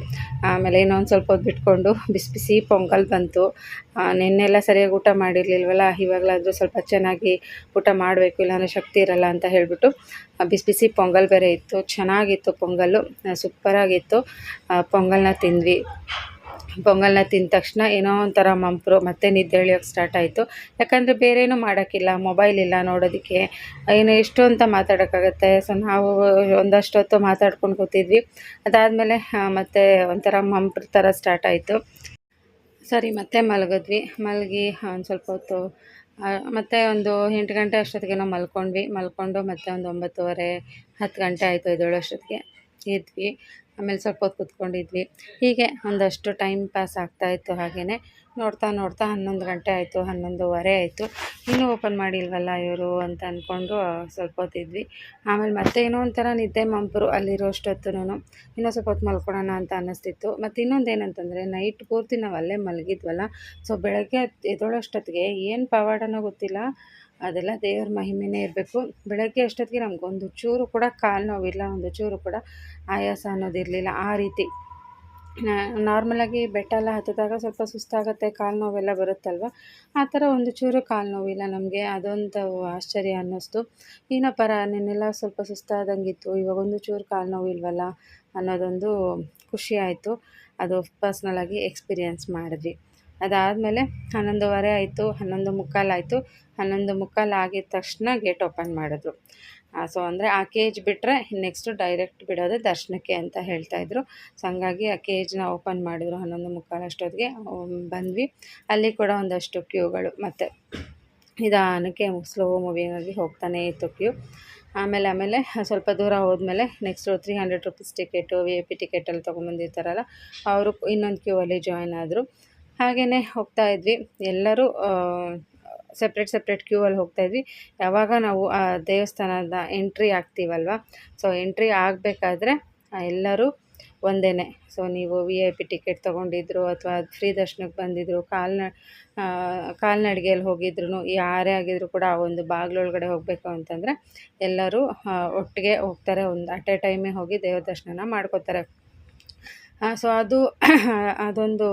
ಆಮೇಲೆ ಇನ್ನೊಂದು ಸ್ವಲ್ಪ ಹೊತ್ತು ಬಿಟ್ಕೊಂಡು ಬಿಸಿ ಬಿಸಿ ಪೊಂಗಲ್ ಬಂತು. ನಿನ್ನೆಲ್ಲ ಸರಿಯಾಗಿ ಊಟ ಮಾಡಿರಲಿಲ್ವಲ್ಲ, ಇವಾಗಲಾದರೂ ಸ್ವಲ್ಪ ಚೆನ್ನಾಗಿ ಊಟ ಮಾಡಬೇಕು, ಇಲ್ಲಾಂದರೆ ಶಕ್ತಿ ಇರಲ್ಲ ಅಂತ ಹೇಳಿಬಿಟ್ಟು ಬಿಸಿ ಬಿಸಿ ಪೊಂಗಲ್ ಬೇರೆ ಇತ್ತು. ಚೆನ್ನಾಗಿತ್ತು ಪೊಂಗಲ್ಲು. ಸೂಪರಾಗಿತ್ತು. ಪೊಂಗಲ್ನ ತಿಂದ್ವಿ. ಪೊಂಗಲ್ನ ತಿಂದ ತಕ್ಷಣ ಏನೋ ಒಂಥರ ಮಂಪ್ರು, ಮತ್ತೆ ನಿದ್ದೆ ಎಳಿಯೋಕ್ಕೆ ಸ್ಟಾರ್ಟ್ ಆಯಿತು. ಯಾಕಂದರೆ ಬೇರೆ ಏನೂ ಮಾಡೋಕ್ಕಿಲ್ಲ ಮೊಬೈಲ್ ಇಲ್ಲ ನೋಡೋದಕ್ಕೆ. ಏನು ಎಷ್ಟು ಅಂತ ಮಾತಾಡೋಕ್ಕಾಗತ್ತೆ? ಸೊ ನಾವು ಒಂದಷ್ಟು ಹೊತ್ತು ಮಾತಾಡ್ಕೊಂಡು ಕೂತಿದ್ವಿ. ಅದಾದಮೇಲೆ ಮತ್ತೆ ಒಂಥರ ಮಂಪ್ರ ಥರ ಸ್ಟಾರ್ಟ್ ಆಯಿತು. ಸರಿ, ಮತ್ತೆ ಮಲಗಿದ್ವಿ. ಮಲಗಿ ಒಂದು ಸ್ವಲ್ಪ ಹೊತ್ತು ಮತ್ತೆ ಒಂದು ಎಂಟು ಗಂಟೆ ಅಷ್ಟೊತ್ತಿಗೆ ನಾವು ಮಲ್ಕೊಂಡ್ವಿ. ಮಲ್ಕೊಂಡು ಮತ್ತೆ ಒಂದು ಒಂಬತ್ತುವರೆ, ಹತ್ತು ಗಂಟೆ ಆಯಿತು ಎದ್ದೇಳೋಷ್ಟೊತ್ತಿಗೆ ಎದ್ವಿ ಆಮೇಲೆ ಸ್ವಲ್ಪ ಹೊತ್ತು ಕೂತ್ಕೊಂಡಿದ್ವಿ. ಹೀಗೆ ಒಂದಷ್ಟು ಟೈಮ್ ಪಾಸ್ ಆಗ್ತಾಯಿತ್ತು ಹಾಗೆಯೇ ನೋಡ್ತಾ ನೋಡ್ತಾ ಹನ್ನೊಂದು ಗಂಟೆ ಆಯಿತು, ಹನ್ನೊಂದುವರೆ ಆಯಿತು. ಇನ್ನೂ ಓಪನ್ ಮಾಡಿಲ್ವಲ್ಲ ಇವರು ಅಂತ ಅಂದ್ಕೊಂಡು ಸ್ವಲ್ಪ ಹೊತ್ತಿದ್ವಿ ಆಮೇಲೆ ಮತ್ತೆ ಏನೋ ಒಂಥರ ನಿದ್ದೆ ಮಂಪರು ಅಲ್ಲಿರೋ ಅಷ್ಟೊತ್ತೂ ಇನ್ನೂ ಸ್ವಲ್ಪ ಹೊತ್ತು ಮಲ್ಕೊಳ್ಳೋಣ ಅಂತ ಅನ್ನಿಸ್ತಿತ್ತು. ಮತ್ತು ಇನ್ನೊಂದು ಏನಂತಂದರೆ ನೈಟ್ ಪೂರ್ತಿ ನಾವು ಅಲ್ಲೇ ಮಲಗಿದ್ವಲ್ಲ. ಸೊ ಬೆಳಗ್ಗೆ ಎದ್ದೊಳೋಷ್ಟೊತ್ತಿಗೆ ಏನು ಪವಾಡನೋ ಗೊತ್ತಿಲ್ಲ. ಅದೆಲ್ಲ ದೇವ್ರ ಮಹಿಮೆನೇ ಇರಬೇಕು. ಬೆಳಗ್ಗೆ ಅಷ್ಟೊತ್ತಿಗೆ ನಮಗೊಂದು ಚೂರು ಕೂಡ ಕಾಲು ನೋವಿಲ್ಲ, ಒಂದು ಚೂರು ಕೂಡ ಆಯಾಸ ಅನ್ನೋದಿರಲಿಲ್ಲ ಆ ರೀತಿ. ನಾರ್ಮಲಾಗಿ ಬೆಟ್ಟ ಎಲ್ಲ ಹತ್ತಿದಾಗ ಸ್ವಲ್ಪ ಸುಸ್ತಾಗುತ್ತೆ, ಕಾಲು ನೋವೆಲ್ಲ ಬರುತ್ತಲ್ವ? ಆ ಥರ ಒಂದು ಚೂರು ಕಾಲು ನೋವಿಲ್ಲ ನಮಗೆ. ಅದೊಂದು ಆಶ್ಚರ್ಯ ಅನ್ನಿಸ್ತು. ಏನಪ್ಪರ ನಿನ್ನೆಲ್ಲ ಸ್ವಲ್ಪ ಸುಸ್ತಾದಂಗಿತ್ತು, ಇವಾಗ ಒಂದು ಚೂರು ಕಾಲು ನೋವಿಲ್ವಲ್ಲ ಅನ್ನೋದೊಂದು ಖುಷಿ ಆಯಿತು. ಅದು ಪರ್ಸ್ನಲಾಗಿ ಎಕ್ಸ್ಪೀರಿಯೆನ್ಸ್ ಮಾಡಿದ್ವಿ. ಅದಾದಮೇಲೆ ಹನ್ನೊಂದುವರೆ ಆಯಿತು, ಹನ್ನೊಂದು ಮುಕ್ಕಾಲು ಆಯಿತು. ಹನ್ನೊಂದು ಮುಕ್ಕಾಲು ಆಗಿದ ತಕ್ಷಣ ಗೇಟ್ ಓಪನ್ ಮಾಡಿದ್ರು. ಸೊ ಅಂದರೆ ಆ ಕೇಜ್ ಬಿಟ್ಟರೆ ನೆಕ್ಸ್ಟು ಡೈರೆಕ್ಟ್ ಬಿಡೋದೇ ದರ್ಶನಕ್ಕೆ ಅಂತ ಹೇಳ್ತಾಯಿದ್ರು ಸೊ ಹಂಗಾಗಿ ಆ ಕೇಜ್ನ ಓಪನ್ ಮಾಡಿದ್ರು ಹನ್ನೊಂದು ಮುಕ್ಕಾಲು ಅಷ್ಟೊತ್ತಿಗೆ. ಬಂದ್ವಿ. ಅಲ್ಲಿ ಕೂಡ ಒಂದಷ್ಟು ಕ್ಯೂಗಳು. ಮತ್ತು ನಿಧಾನಕ್ಕೆ ಸ್ಲೋ ಮೂವಿಂಗಾಗಿ ಹೋಗ್ತಾನೆ ಇತ್ತು ಕ್ಯೂ. ಆಮೇಲೆ ಆಮೇಲೆ ಸ್ವಲ್ಪ ದೂರ ಹೋದ್ಮೇಲೆ next three hundred rupees ticket V I P ಟಿಕೆಟಲ್ಲಿ ತೊಗೊಂಬಂದಿರ್ತಾರಲ್ಲ ಅವರು ಇನ್ನೊಂದು ಕ್ಯೂ ಅಲ್ಲಿ ಜಾಯ್ನ್ ಆದರು. ಹಾಗೆಯೇ ಹೋಗ್ತಾ ಇದ್ವಿ. ಎಲ್ಲರೂ ಸಪ್ರೇಟ್ ಸಪ್ರೇಟ್ ಕ್ಯೂ ಅಲ್ಲಿ ಹೋಗ್ತಾ ಇದ್ವಿ. ಯಾವಾಗ ನಾವು, ಆ, ದೇವಸ್ಥಾನದ ಎಂಟ್ರಿ ಆಗ್ತೀವಲ್ವ? ಸೊ ಎಂಟ್ರಿ ಆಗಬೇಕಾದ್ರೆ ಎಲ್ಲರೂ ಒಂದೇ ಸೊ ನೀವು ವಿ ಐ ಪಿ ಟಿಕೆಟ್ ತೊಗೊಂಡಿದ್ರು ಅಥವಾ ಫ್ರೀ ದರ್ಶನಕ್ಕೆ ಬಂದಿದ್ರು, ಕಾಲ್ನ ಕಾಲ್ನಡಿಗೆಯಲ್ಲಿ ಹೋಗಿದ್ರು ಯಾರೇ ಆಗಿದ್ರು ಕೂಡ ಆ ಒಂದು ಬಾಗಿಲೊಳಗಡೆ ಹೋಗಬೇಕು ಅಂತಂದರೆ, ಎಲ್ಲರೂ ಒಟ್ಟಿಗೆ ಹೋಗ್ತಾರೆ. ಒಂದು, ಅಟ್ ಎ ಟೈಮೇ ಹೋಗಿ ದೇವ್ರ ದರ್ಶನ ಮಾಡ್ಕೋತಾರೆ ಸೊ ಅದು, ಅದೊಂದು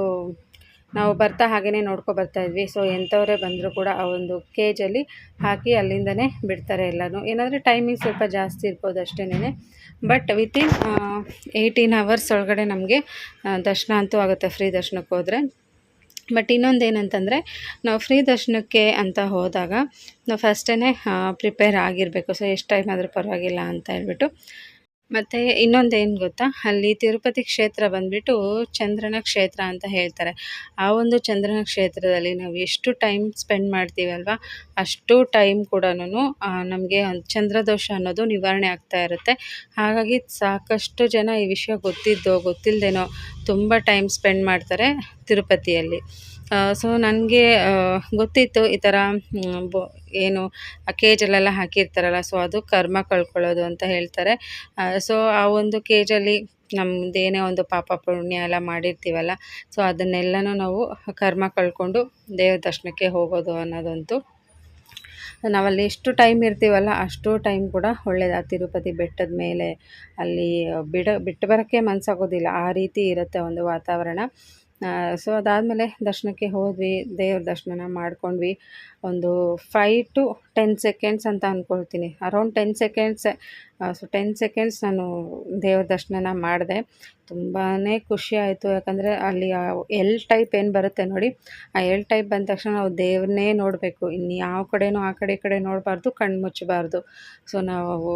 ನಾವು ಬರ್ತಾ ಹಾಗೆಯೇ ನೋಡ್ಕೊ ಬರ್ತಾ ಇದ್ವಿ. ಸೊ ಎಂಥವರೇ ಬಂದರೂ ಕೂಡ ಆ ಒಂದು ಕೇಜಲ್ಲಿ ಹಾಕಿ ಅಲ್ಲಿಂದನೇ ಬಿಡ್ತಾರೆ ಎಲ್ಲನೂ. ಏನಂದರೆ ಟೈಮಿಂಗ್ ಸ್ವಲ್ಪ ಜಾಸ್ತಿ ಇರ್ಬೋದು ಅಷ್ಟೇನೆ ಬಟ್ ವಿತಿನ್ ಏಯ್ಟೀನ್ ಅವರ್ಸ್ ಒಳಗಡೆ ನಮಗೆ ದರ್ಶನ ಅಂತೂ ಆಗುತ್ತೆ ಫ್ರೀ ದರ್ಶನಕ್ಕೆ ಹೋದರೆ. ಬಟ್ ಇನ್ನೊಂದು ಏನಂತಂದರೆ ನಾವು ಫ್ರೀ ದರ್ಶನಕ್ಕೆ ಅಂತ ಹೋದಾಗ, ನಾವು ಫಸ್ಟೇ ಪ್ರಿಪೇರ್ ಆಗಿರಬೇಕು. ಸೊ ಎಷ್ಟು ಟೈಮ್ ಆದರೂ ಪರವಾಗಿಲ್ಲ ಅಂತ ಹೇಳ್ಬಿಟ್ಟು ಮತ್ತು ಇನ್ನೊಂದು ಏನು ಗೊತ್ತಾ? ಅಲ್ಲಿ ತಿರುಪತಿ ಕ್ಷೇತ್ರ ಬಂದ್ಬಿಟ್ಟು ಚಂದ್ರನ ಕ್ಷೇತ್ರ ಅಂತ ಹೇಳ್ತಾರೆ. ಆ ಒಂದು ಚಂದ್ರನ ಕ್ಷೇತ್ರದಲ್ಲಿ ನಾವು ಎಷ್ಟು ಟೈಮ್ ಸ್ಪೆಂಡ್ ಮಾಡ್ತೀವಲ್ವಾ ಅಷ್ಟು ಟೈಮ್ ಕೂಡ ನಮಗೆ ಚಂದ್ರದೋಷ ಅನ್ನೋದು ನಿವಾರಣೆ ಆಗ್ತಾ ಇರುತ್ತೆ. ಹಾಗಾಗಿ ಸಾಕಷ್ಟು ಜನ ಈ ವಿಷಯ ಗೊತ್ತಿದ್ದೋ ಗೊತ್ತಿಲ್ಲದೇನೋ ತುಂಬ ಟೈಮ್ ಸ್ಪೆಂಡ್ ಮಾಡ್ತಾರೆ ತಿರುಪತಿಯಲ್ಲಿ. ಸೊ ನನಗೆ ಗೊತ್ತಿತ್ತು ಈ ಥರ ಏನು, ಆ ಕೇಜಲ್ಲೆಲ್ಲ ಹಾಕಿರ್ತಾರಲ್ಲ ಸೊ ಅದು ಕರ್ಮ ಕಳ್ಕೊಳ್ಳೋದು ಅಂತ ಹೇಳ್ತಾರೆ. ಸೊ ಆ ಒಂದು ಕೇಜಲ್ಲಿ ನಮ್ಮದೇನೇ ಒಂದು ಪಾಪ ಪುಣ್ಯ ಎಲ್ಲ ಮಾಡಿರ್ತೀವಲ್ಲ ಸೊ ಅದನ್ನೆಲ್ಲನೂ ನಾವು ಕರ್ಮ ಕಳ್ಕೊಂಡು ದೇವ್ರ ದರ್ಶನಕ್ಕೆ ಹೋಗೋದು ಅನ್ನೋದಂತೂ, ನಾವಲ್ಲಿ ಎಷ್ಟು ಟೈಮ್ ಇರ್ತೀವಲ್ಲ, ಅಷ್ಟು ಟೈಮ್ ಕೂಡ ಒಳ್ಳೇದು. ಆ ತಿರುಪತಿ ಬೆಟ್ಟದ ಮೇಲೆ ಅಲ್ಲಿ ಬಿಡ, ಬಿಟ್ಟು ಬರೋಕ್ಕೆ ಮನಸ್ಸಾಗೋದಿಲ್ಲ ಆ ರೀತಿ ಇರುತ್ತೆ ಒಂದು ವಾತಾವರಣ. ಸೊ ಅದಾದಮೇಲೆ ದರ್ಶನಕ್ಕೆ ಹೋದ್ವಿ, ದೇವ್ರ ದರ್ಶನ ಮಾಡ್ಕೊಂಡ್ವಿ. ಒಂದು ಫೈವ್ ಟು ಟೆನ್ ಸೆಕೆಂಡ್ಸ್ ಅಂತ ಅಂದ್ಕೊಳ್ತೀನಿ around ten seconds so ten seconds ನಾನು ದೇವ್ರ ದರ್ಶನನ ಮಾಡಿದೆ. ತುಂಬಾ ಖುಷಿ ಆಯಿತು. ಯಾಕಂದರೆ ಅಲ್ಲಿ ಎಲ್ ಟೈಪ್ ಏನು ಬರುತ್ತೆ ನೋಡಿ, ಆ ಎಲ್ ಟೈಪ್ ಬಂದ ತಕ್ಷಣ ನಾವು ದೇವ್ರನ್ನೇ ನೋಡಬೇಕು. ಇನ್ನು ಯಾವ ಕಡೆನೂ ಆ ಕಡೆ ಈ ಕಡೆ ನೋಡಬಾರ್ದು, ಕಣ್ಣು ಮುಚ್ಚಬಾರ್ದು. ಸೊ ನಾವು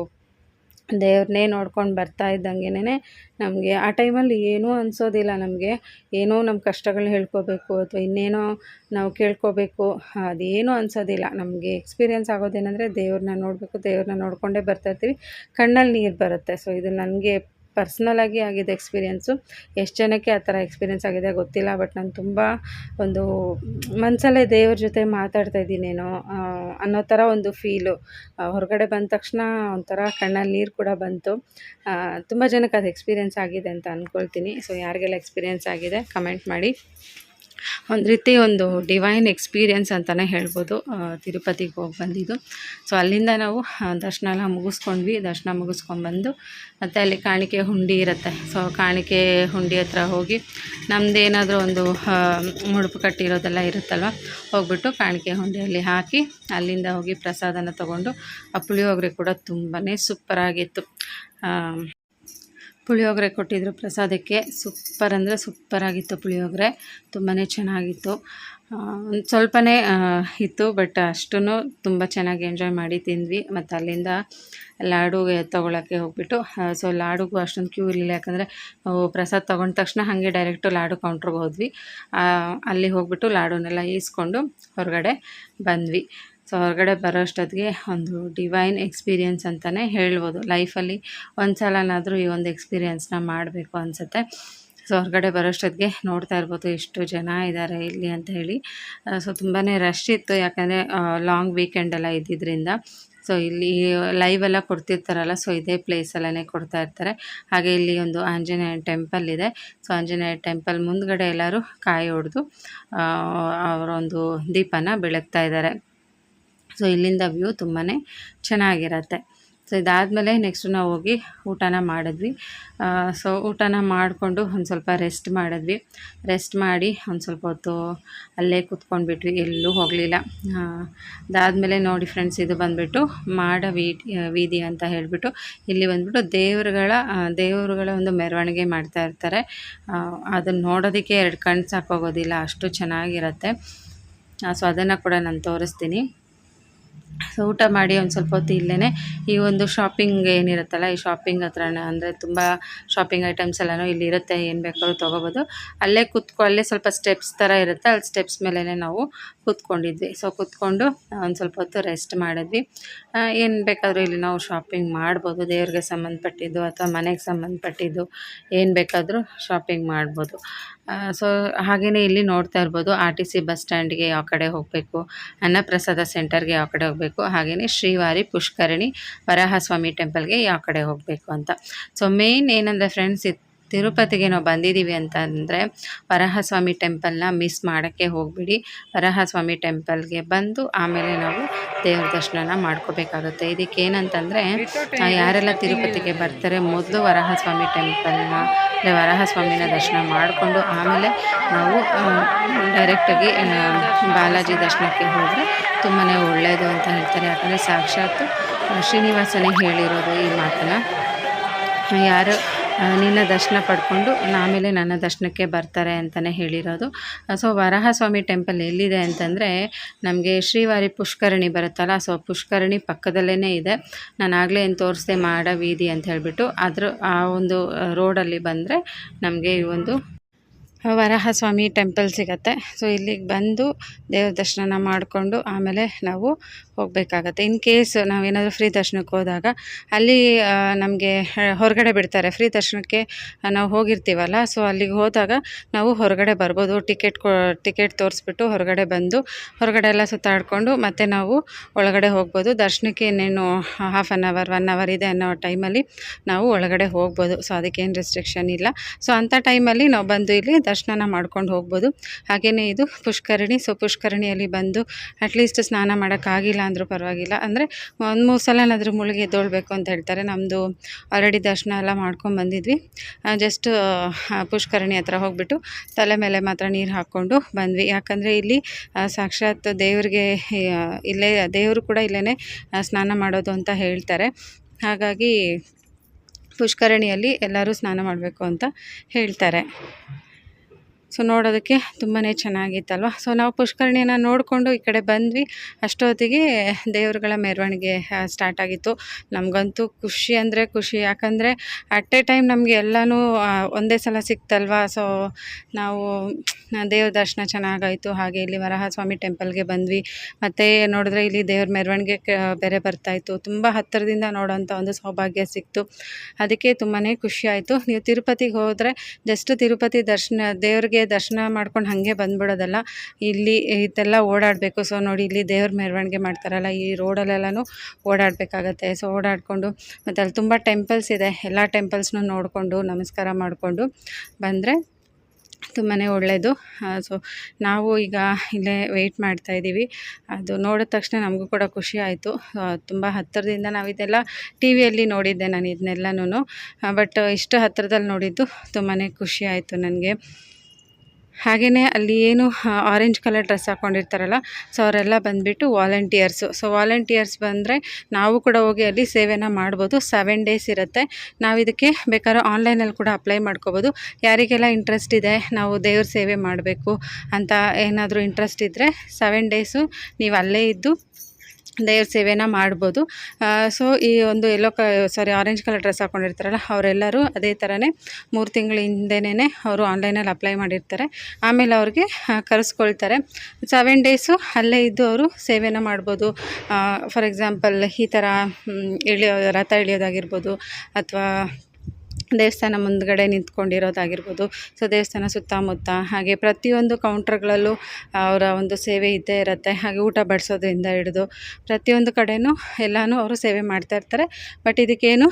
ದೇವ್ರನ್ನೇ ನೋಡ್ಕೊಂಡು ಬರ್ತಾ ಇದ್ದಂಗೆನೇ ನಮಗೆ ಆ ಟೈಮಲ್ಲಿ ಏನೂ ಅನಿಸೋದಿಲ್ಲ ನಮಗೆ. ಏನೋ ನಮ್ಮ ಕಷ್ಟಗಳನ್ನ ಹೇಳ್ಕೋಬೇಕು ಅಥವಾ ಇನ್ನೇನೋ ನಾವು ಕೇಳ್ಕೋಬೇಕು, ಅದೇನೂ ಅನಿಸೋದಿಲ್ಲ. ನಮಗೆ ಎಕ್ಸ್ಪೀರಿಯೆನ್ಸ್ ಆಗೋದೇನೆಂದರೆ ದೇವ್ರನ್ನ ನೋಡಬೇಕು ದೇವ್ರನ್ನ ನೋಡಿಕೊಂಡೇ ಬರ್ತಾಯಿರ್ತೀವಿ ಕಣ್ಣಲ್ಲಿ ನೀರು ಬರುತ್ತೆ. ಸೊ ಇದು ನನಗೆ ಪರ್ಸ್ನಲಾಗಿ ಆಗಿದೆ ಎಕ್ಸ್ಪೀರಿಯೆನ್ಸು ಎಷ್ಟು ಜನಕ್ಕೆ ಆ ಥರ ಎಕ್ಸ್ಪೀರಿಯೆನ್ಸ್ ಆಗಿದೆ ಗೊತ್ತಿಲ್ಲ ಬಟ್ ನಾನು ತುಂಬ ಒಂದು ಮನಸಲ್ಲೇ ದೇವ್ರ ಜೊತೆ ಮಾತಾಡ್ತಾ ಇದ್ದೀನೇನೋ ಅನ್ನೋ ಥರ ಒಂದು ಫೀಲು ಹೊರಗಡೆ ಬಂದ ತಕ್ಷಣ ಒಂಥರ ಕಣ್ಣಲ್ಲಿ ನೀರು ಕೂಡ ಬಂತು. ತುಂಬ ಜನಕ್ಕೆ ಅದು ಎಕ್ಸ್ಪೀರಿಯೆನ್ಸ್ ಆಗಿದೆ ಅಂತ ಅಂದ್ಕೊಳ್ತೀನಿ ಸೊ ಯಾರಿಗೆಲ್ಲ ಎಕ್ಸ್ಪೀರಿಯೆನ್ಸ್ ಆಗಿದೆ ಕಮೆಂಟ್ ಮಾಡಿ. ಒಂದು ರೀತಿ ಒಂದು ಡಿವೈನ್ ಎಕ್ಸ್ಪೀರಿಯೆನ್ಸ್ ಅಂತಲೇ ಹೇಳ್ಬೋದು ತಿರುಪತಿಗೆ ಹೋಗಿ ಬಂದಿದ್ದು. ಸೊ ಅಲ್ಲಿಂದ ನಾವು ದರ್ಶನ ಎಲ್ಲ ಮುಗಿಸ್ಕೊಂಡ್ವಿ. ದರ್ಶನ ಮುಗಿಸ್ಕೊಂಡ್ಬಂದು ಮತ್ತು ಅಲ್ಲಿ ಕಾಣಿಕೆ ಹುಂಡಿ ಇರುತ್ತೆ. ಸೊ ಕಾಣಿಕೆ ಹುಂಡಿ ಹತ್ರ ಹೋಗಿ ನಮ್ಮದೇನಾದರೂ ಒಂದು ಮುಡುಪು ಕಟ್ಟಿರೋದೆಲ್ಲ ಇರುತ್ತಲ್ವ, ಹೋಗ್ಬಿಟ್ಟು ಕಾಣಿಕೆ ಹುಂಡಿಯಲ್ಲಿ ಹಾಕಿ, ಅಲ್ಲಿಂದ ಹೋಗಿ ಪ್ರಸಾದನ ತೊಗೊಂಡು, ಆ ಪುಳಿಯೋಗರೆ ಕೂಡ ತುಂಬಾ ಸೂಪರಾಗಿತ್ತು ಪುಳಿಯೋಗರೆ ಕೊಟ್ಟಿದ್ದರು ಪ್ರಸಾದಕ್ಕೆ. ಸೂಪರ್ ಅಂದರೆ ಸೂಪ್ಪರಾಗಿತ್ತು ಪುಳಿಯೋಗರೆ. ತುಂಬಾ ಚೆನ್ನಾಗಿತ್ತು. ಒಂದು ಸ್ವಲ್ಪನೇ ಇತ್ತು, ಬಟ್ ಅಷ್ಟೂ ತುಂಬ ಚೆನ್ನಾಗಿ ಎಂಜಾಯ್ ಮಾಡಿ ತಿಂದ್ವಿ. ಮತ್ತು ಅಲ್ಲಿಂದ ಲಾಡುಗೆ ತೊಗೊಳಕ್ಕೆ ಹೋಗ್ಬಿಟ್ಟು ಸೊ ಲಾಡುಗೂ ಅಷ್ಟೊಂದು ಕ್ಯೂ ಇರಲಿಲ್ಲ. ಯಾಕಂದರೆ ಪ್ರಸಾದ ತೊಗೊಂಡ ತಕ್ಷಣ ಹಾಗೆ ಡೈರೆಕ್ಟು ಲಾಡು ಕೌಂಟ್ರಿಗೆ ಹೋದ್ವಿ. ಅಲ್ಲಿ ಹೋಗ್ಬಿಟ್ಟು ಲಾಡುನೆಲ್ಲ ಈಸ್ಕೊಂಡು ಹೊರಗಡೆ ಬಂದ್ವಿ. ಸೊ ಹೊರಗಡೆ ಬರೋ ಅಷ್ಟೊತ್ತಿಗೆ ಒಂದು ಡಿವೈನ್ ಎಕ್ಸ್ಪೀರಿಯೆನ್ಸ್ ಅಂತಲೇ ಹೇಳ್ಬೋದು. ಲೈಫಲ್ಲಿ ಒಂದು ಸಲನಾದರೂ ಈ ಒಂದು ಎಕ್ಸ್ಪೀರಿಯೆನ್ಸ್ನ ಮಾಡಬೇಕು ಅನಿಸುತ್ತೆ. ಸೊ ಹೊರಗಡೆ ಬರೋಷ್ಟೊತ್ತಿಗೆ ನೋಡ್ತಾ ಇರ್ಬೋದು ಎಷ್ಟು ಜನ ಇದ್ದಾರೆ ಇಲ್ಲಿ ಅಂತ ಹೇಳಿ. ಸೊ ತುಂಬಾ ರಶ್ ಇತ್ತು. ಯಾಕಂದರೆ ಲಾಂಗ್ ವೀಕೆಂಡೆಲ್ಲ ಇದ್ದಿದ್ದರಿಂದ ಸೊ ಇಲ್ಲಿ ಲೈವ್ ಎಲ್ಲ ಕೊಡ್ತಿರ್ತಾರಲ್ಲ, ಸೊ ಇದೇ ಪ್ಲೇಸಲ್ಲೇ ಕೊಡ್ತಾ ಇರ್ತಾರೆ. ಹಾಗೆ ಇಲ್ಲಿ ಒಂದು ಆಂಜನೇಯ ಟೆಂಪಲ್ ಇದೆ. ಸೊ ಆಂಜನೇಯ ಟೆಂಪಲ್ ಮುಂದ್ಗಡೆ ಎಲ್ಲರೂ ಕಾಯಿ ಹೊಡೆದು ಅವರೊಂದು ದೀಪನ ಬೆಳಗ್ತಾ ಇದ್ದಾರೆ. ಸೊ ಇಲ್ಲಿಂದ ವ್ಯೂ ತುಂಬಾ ಚೆನ್ನಾಗಿರತ್ತೆ. ಸೊ ಇದಾದಮೇಲೆ ನೆಕ್ಸ್ಟು ನಾವು ಹೋಗಿ ಊಟನ ಮಾಡಿದ್ವಿ. ಸೊ ಊಟನ ಮಾಡಿಕೊಂಡು ಒಂದು ಸ್ವಲ್ಪ ರೆಸ್ಟ್ ಮಾಡಿದ್ವಿ. ರೆಸ್ಟ್ ಮಾಡಿ ಒಂದು ಸ್ವಲ್ಪ ಹೊತ್ತು ಅಲ್ಲೇ ಕೂತ್ಕೊಂಡ್ಬಿಟ್ವಿ. ಎಲ್ಲೂ ಹೋಗಲಿಲ್ಲ. ಅದಾದಮೇಲೆ ನೋಡಿ ಫ್ರೆಂಡ್ಸ್ ಇದು ಬಂದುಬಿಟ್ಟು ಮಾಡ ವೀದಿ ಅಂತ ಹೇಳಿಬಿಟ್ಟು ಇಲ್ಲಿ ಬಂದುಬಿಟ್ಟು ದೇವರುಗಳ ದೇವರುಗಳ ಒಂದು ಮೆರವಣಿಗೆ ಮಾಡ್ತಾ ಇರ್ತಾರೆ. ಅದನ್ನು ನೋಡೋದಕ್ಕೆ ಎರಡು ಕಣ್ಣು ಸಾಕೋಗೋದಿಲ್ಲ. ಅಷ್ಟು ಚೆನ್ನಾಗಿರುತ್ತೆ. ಸೊ ಅದನ್ನು ಕೂಡ ನಾನು ತೋರಿಸ್ತೀನಿ. ಸೊ ಊಟ ಮಾಡಿ ಒಂದು ಸ್ವಲ್ಪ ಹೊತ್ತು ಇಲ್ಲೇ ಈ ಒಂದು ಶಾಪಿಂಗ್ ಏನಿರುತ್ತಲ್ಲ, ಈ ಶಾಪಿಂಗ್ ಹತ್ರನೇ ಅಂದರೆ ತುಂಬ ಶಾಪಿಂಗ್ ಐಟಮ್ಸ್ ಎಲ್ಲನೂ ಇಲ್ಲಿ ಇರುತ್ತೆ, ಏನು ಬೇಕಾದ್ರೂ ತೊಗೋಬೋದು. ಅಲ್ಲೇ ಕೂತ್ಕೊ, ಅಲ್ಲೇ ಸ್ವಲ್ಪ ಸ್ಟೆಪ್ಸ್ ಥರ ಇರುತ್ತೆ ಅಲ್ಲಿ ಸ್ಟೆಪ್ಸ್ ಮೇಲೇ ನಾವು ಕೂತ್ಕೊಂಡಿದ್ವಿ. ಸೊ ಕೂತ್ಕೊಂಡು ಒಂದು ಸ್ವಲ್ಪ ಹೊತ್ತು ರೆಸ್ಟ್ ಮಾಡಿದ್ವಿ. ಏನು ಬೇಕಾದರೂ ಇಲ್ಲಿ ನಾವು ಶಾಪಿಂಗ್ ಮಾಡ್ಬೋದು, ದೇವ್ರಿಗೆ ಸಂಬಂಧಪಟ್ಟಿದ್ದು ಅಥವಾ ಮನೆಗೆ ಸಂಬಂಧಪಟ್ಟಿದ್ದು, ಏನು ಬೇಕಾದರೂ ಶಾಪಿಂಗ್ ಮಾಡ್ಬೋದು. ಸೊ ಹಾಗೆಯೇ ಇಲ್ಲಿ ನೋಡ್ತಾ ಇರ್ಬೋದು, ಆರ್ ಟಿ ಸಿ ಬಸ್ ಸ್ಟ್ಯಾಂಡ್ಗೆ ಯಾವ ಕಡೆ ಹೋಗಬೇಕು, ಅನ್ನಪ್ರಸಾದ ಸೆಂಟರ್ಗೆ ಯಾವ ಕಡೆ ಹೋಗಬೇಕು. ಹಾಗೆಯೇ ಶ್ರೀವಾರಿ ಪುಷ್ಕರಣಿ ವರಾಹಸ್ವಾಮಿ ಟೆಂಪಲ್ಗೆ ಯಾವ ಕಡೆ ಹೋಗಬೇಕು ಅಂತ. ಸೊ ಮೇನ್ ಏನಂದರೆ ಫ್ರೆಂಡ್ಸ್ ಇದು ತಿರುಪತಿಗೆ ನಾವು ಬಂದಿದ್ದೀವಿ ಅಂತಂದರೆ ವರಹಸ್ವಾಮಿ ಟೆಂಪಲ್ನ ಮಿಸ್ ಮಾಡೋಕ್ಕೆ ಹೋಗ್ಬಿಡಿ. ವರಹಸ್ವಾಮಿ ಟೆಂಪಲ್ಗೆ ಬಂದು ಆಮೇಲೆ ನಾವು ದೇವ್ರ ದರ್ಶನನ ಮಾಡ್ಕೋಬೇಕಾಗುತ್ತೆ. ಇದಕ್ಕೆ ಏನಂತಂದರೆ ಯಾರೆಲ್ಲ ತಿರುಪತಿಗೆ ಬರ್ತಾರೆ, ಮೊದಲು ವರಹಸ್ವಾಮಿ ಟೆಂಪಲ್ನ ವರಹಸ್ವಾಮಿನ ದರ್ಶನ ಮಾಡಿಕೊಂಡು ಆಮೇಲೆ ನಾವು ಡೈರೆಕ್ಟಾಗಿ ಬಾಲಾಜಿ ದರ್ಶನಕ್ಕೆ ಹೋದರೆ ತುಂಬಾ ಒಳ್ಳೆಯದು ಅಂತ ಹೇಳ್ತಾರೆ. ಯಾಕಂದರೆ ಸಾಕ್ಷಾತ್ ಶ್ರೀನಿವಾಸನೇ ಹೇಳಿರೋದು ಈ ಮಾತನ್ನು. ಯಾರು ನಿನ್ನ ದರ್ಶನ ಪಡ್ಕೊಂಡು ಆಮೇಲೆ ನನ್ನ ದರ್ಶನಕ್ಕೆ ಬರ್ತಾರೆ ಅಂತಲೇ ಹೇಳಿರೋದು. ಸೊ ವರಹಸ್ವಾಮಿ ಟೆಂಪಲ್ ಎಲ್ಲಿದೆ ಅಂತಂದರೆ ನಮಗೆ ಶ್ರೀವಾರಿ ಪುಷ್ಕರಣಿ ಬರುತ್ತಲ್ಲ, ಸೊ ಪುಷ್ಕರಣಿ ಪಕ್ಕದಲ್ಲೇ ಇದೆ. ನಾನು ಆಗಲೇ ಏನು ತೋರಿಸ್ದೆ ಮಾಡ ವೀದಿ ಅಂತ ಹೇಳಿಬಿಟ್ಟು ಅದ್ರ ಆ ಒಂದು ರೋಡಲ್ಲಿ ಬಂದರೆ ನಮಗೆ ಈ ಒಂದು ವರಹಸ್ವಾಮಿ ಟೆಂಪಲ್ ಸಿಗತ್ತೆ. ಸೊ ಇಲ್ಲಿಗೆ ಬಂದು ದೇವ್ರ ದರ್ಶನ ಮಾಡಿಕೊಂಡು ಆಮೇಲೆ ನಾವು ಹೋಗಬೇಕಾಗತ್ತೆ. ಇನ್ ಕೇಸ್ ನಾವೇನಾದರೂ ಫ್ರೀ ದರ್ಶನಕ್ಕೆ ಹೋದಾಗ, ಅಲ್ಲಿ ನಮಗೆ ಹೊರಗಡೆ ಬಿಡ್ತಾರೆ. ಫ್ರೀ ದರ್ಶನಕ್ಕೆ ನಾವು ಹೋಗಿರ್ತೀವಲ್ಲ ಸೊ ಅಲ್ಲಿಗೆ ಹೋದಾಗ ನಾವು ಹೊರಗಡೆ ಬರ್ಬೋದು. ಟಿಕೆಟ್ ಕೊ ಟಿಕೆಟ್ ತೋರಿಸ್ಬಿಟ್ಟು ಹೊರಗಡೆ ಬಂದು, ಹೊರಗಡೆ ಎಲ್ಲ ಸುತ್ತಾಡಿಕೊಂಡು ಮತ್ತೆ ನಾವು ಒಳಗಡೆ ಹೋಗ್ಬೋದು. ದರ್ಶನಕ್ಕೆ ಇನ್ನೇನು half an hour one hour ಇದೆ ಅನ್ನೋ ಟೈಮಲ್ಲಿ ನಾವು ಒಳಗಡೆ ಹೋಗ್ಬೋದು. ಸೊ ಅದಕ್ಕೇನು ರೆಸ್ಟ್ರಿಕ್ಷನ್ ಇಲ್ಲ. ಸೊ ಅಂಥ ಟೈಮಲ್ಲಿ ನಾವು ಬಂದು ಇಲ್ಲಿ ದರ್ಶನ ಮಾಡ್ಕೊಂಡು ಹೋಗ್ಬೋದು. ಹಾಗೆಯೇ ಇದು ಪುಷ್ಕರಣಿ. ಸೊ ಪುಷ್ಕರಣಿಯಲ್ಲಿ ಬಂದು ಅಟ್ಲೀಸ್ಟ್ ಸ್ನಾನ ಮಾಡೋಕ್ಕಾಗಿಲ್ಲ ಅಂದರೂ ಪರವಾಗಿಲ್ಲ. ಅಂದರೆ ಒಂದು ಮೂರು ಸಲನಾದರೂ ಮುಳುಗಿ ಎದ್ದೊಳ್ಬೇಕು ಅಂತ ಹೇಳ್ತಾರೆ. ನಮ್ಮದು ಆಲ್ರೆಡಿ ದರ್ಶನ ಎಲ್ಲ ಮಾಡ್ಕೊಂಡು ಬಂದಿದ್ವಿ. ಜಸ್ಟ್ ಪುಷ್ಕರಣಿ ಹತ್ರ ಹೋಗಿಬಿಟ್ಟು ತಲೆ ಮೇಲೆ ಮಾತ್ರ ನೀರು ಹಾಕ್ಕೊಂಡು ಬಂದ್ವಿ. ಯಾಕಂದರೆ ಇಲ್ಲಿ ಸಾಕ್ಷಾತ್ ದೇವ್ರಿಗೆ ಇಲ್ಲೇ, ದೇವರು ಕೂಡ ಇಲ್ಲೇ ಸ್ನಾನ ಮಾಡೋದು ಅಂತ ಹೇಳ್ತಾರೆ. ಹಾಗಾಗಿ ಪುಷ್ಕರಣಿಯಲ್ಲಿ ಎಲ್ಲರೂ ಸ್ನಾನ ಮಾಡಬೇಕು ಅಂತ ಹೇಳ್ತಾರೆ. ಸೊ ನೋಡೋದಕ್ಕೆ ತುಂಬಾ ಚೆನ್ನಾಗಿತ್ತಲ್ವ? ಸೊ ನಾವು ಪುಷ್ಕರಣಿನ ನೋಡಿಕೊಂಡು ಈ ಕಡೆ ಬಂದ್ವಿ. ಅಷ್ಟೊತ್ತಿಗೆ ದೇವರುಗಳ ಮೆರವಣಿಗೆ ಸ್ಟಾರ್ಟ್ ಆಗಿತ್ತು. ನಮಗಂತೂ ಖುಷಿ ಅಂದರೆ ಖುಷಿ. ಯಾಕಂದರೆ ಅಟ್ ಎ ಟೈಮ್ ನಮಗೆ ಎಲ್ಲನೂ ಒಂದೇ ಸಲ ಸಿಕ್ತಲ್ವ? ಸೊ ನಾವು ದೇವ್ರ ದರ್ಶನ ಚೆನ್ನಾಗಾಯಿತು. ಹಾಗೆ ಇಲ್ಲಿ ವರಹಸ್ವಾಮಿ ಟೆಂಪಲ್ಗೆ ಬಂದ್ವಿ. ಮತ್ತು ನೋಡಿದ್ರೆ ಇಲ್ಲಿ ದೇವ್ರ ಮೆರವಣಿಗೆ ಬೇರೆ ಬರ್ತಾಯಿತ್ತು ತುಂಬ ಹತ್ತಿರದಿಂದ ನೋಡೋಂಥ ಒಂದು ಸೌಭಾಗ್ಯ ಸಿಕ್ತು. ಅದಕ್ಕೆ ತುಂಬಾ ಖುಷಿ ಆಯಿತು. ನೀವು ತಿರುಪತಿಗೆ ಹೋದರೆ ಜಸ್ಟ್ ತಿರುಪತಿ ದರ್ಶನ, ದೇವ್ರಿಗೆ ದರ್ಶನ ಮಾಡ್ಕೊಂಡು ಹಾಗೆ ಬಂದ್ಬಿಡೋದಲ್ಲ. ಇಲ್ಲಿ ಇದೆಲ್ಲ ಓಡಾಡಬೇಕು. ಸೊ ನೋಡಿ ಇಲ್ಲಿ ದೇವ್ರ ಮೆರವಣಿಗೆ ಮಾಡ್ತಾರಲ್ಲ, ಈ ರೋಡಲ್ಲೆಲ್ಲನೂ ಓಡಾಡಬೇಕಾಗತ್ತೆ. ಸೊ ಓಡಾಡಿಕೊಂಡು ಮತ್ತು ಅಲ್ಲಿ ತುಂಬ ಟೆಂಪಲ್ಸ್ ಇದೆ. ಎಲ್ಲ ಟೆಂಪಲ್ಸ್ನೂ ನೋಡಿಕೊಂಡು, ನಮಸ್ಕಾರ ಮಾಡಿಕೊಂಡು ಬಂದರೆ ತುಂಬಾ ಒಳ್ಳೆಯದು ಸೊ ನಾವು ಈಗ ಇಲ್ಲೇ ವೆಯ್ಟ್ ಮಾಡ್ತಾ ಇದ್ದೀವಿ. ಅದು ನೋಡಿದ ತಕ್ಷಣ ನಮಗೂ ಕೂಡ ಖುಷಿ ಆಯಿತು. ತುಂಬ ಹತ್ತಿರದಿಂದ ನಾವು ಇದೆಲ್ಲ ಟಿ ವಿಯಲ್ಲಿ ನೋಡಿದ್ದೆ ನಾನು ಇದನ್ನೆಲ್ಲನೂ ಬಟ್ ಇಷ್ಟು ಹತ್ತಿರದಲ್ಲಿ ನೋಡಿದ್ದು ತುಂಬಾ ಖುಷಿ ಆಯಿತು ನನಗೆ. ಹಾಗೆಯೇ ಅಲ್ಲಿ ಏನು ಆರೆಂಜ್ ಕಲರ್ ಡ್ರೆಸ್ ಹಾಕ್ಕೊಂಡಿರ್ತಾರಲ್ಲ ಸೊ ಅವರೆಲ್ಲ ಬಂದುಬಿಟ್ಟು ವಾಲಂಟಿಯರ್ಸು ಸೊ ವಾಲಂಟಿಯರ್ಸ್ ಬಂದರೆ ನಾವು ಕೂಡ ಹೋಗಿ ಅಲ್ಲಿ ಸೇವೆನ ಮಾಡ್ಬೋದು. ಸೆವೆನ್ ಡೇಸ್ ಇರುತ್ತೆ. ನಾವು ಇದಕ್ಕೆ ಬೇಕಾದ್ರೆ ಆನ್ಲೈನಲ್ಲಿ ಕೂಡ ಅಪ್ಲೈ ಮಾಡ್ಕೋಬೋದು. ಯಾರಿಗೆಲ್ಲ ಇಂಟ್ರೆಸ್ಟ್ ಇದೆ, ನಾವು ದೇವ್ರ ಸೇವೆ ಮಾಡಬೇಕು ಅಂತ ಏನಾದರೂ ಇಂಟ್ರೆಸ್ಟ್ ಇದ್ದರೆ ಸೆವೆನ್ ಡೇಸು ನೀವು ಅಲ್ಲೇ ಇದ್ದು ದೇವ್ರ ಸೇವೆನ ಮಾಡ್ಬೋದು. ಸೊ ಈ ಒಂದು ಎಲ್ಲೋ ಕ ಸಾರಿ ಆರೆಂಜ್ ಕಲರ್ ಡ್ರೆಸ್ ಹಾಕ್ಕೊಂಡಿರ್ತಾರಲ್ಲ ಅವರೆಲ್ಲರೂ ಅದೇ ಥರನೇ ಮೂರು ತಿಂಗಳ ಹಿಂದೆನೇ ಅವರು ಆನ್ಲೈನಲ್ಲಿ ಅಪ್ಲೈ ಮಾಡಿರ್ತಾರೆ. ಆಮೇಲೆ ಅವ್ರಿಗೆ ಕರೆಸ್ಕೊಳ್ತಾರೆ. ಸೆವೆನ್ ಡೇಸು ಅಲ್ಲೇ ಇದ್ದು ಅವರು ಸೇವೆನ ಮಾಡ್ಬೋದು. ಫಾರ್ ಎಕ್ಸಾಂಪಲ್ ಈ ಥರ ಇಳಿಯೋ, ರಥ ಇಳಿಯೋದಾಗಿರ್ಬೋದು, ಅಥವಾ ದೇವಸ್ಥಾನ ಮುಂದ್ಗಡೆ ನಿಂತ್ಕೊಂಡಿರೋದಾಗಿರ್ಬೋದು. ಸೊ, ದೇವಸ್ಥಾನ ಸುತ್ತಮುತ್ತ ಹಾಗೆ ಪ್ರತಿಯೊಂದು ಕೌಂಟ್ರ್ಗಳಲ್ಲೂ ಅವರ ಒಂದು ಸೇವೆ ಇದ್ದೇ ಇರುತ್ತೆ. ಹಾಗೆ ಊಟ ಬಡಿಸೋದ್ರಿಂದ ಹಿಡಿದು ಪ್ರತಿಯೊಂದು ಕಡೆಯೂ ಎಲ್ಲನೂ ಅವರು ಸೇವೆ ಮಾಡ್ತಾ ಇರ್ತಾರೆ. ಬಟ್ ಇದಕ್ಕೇನು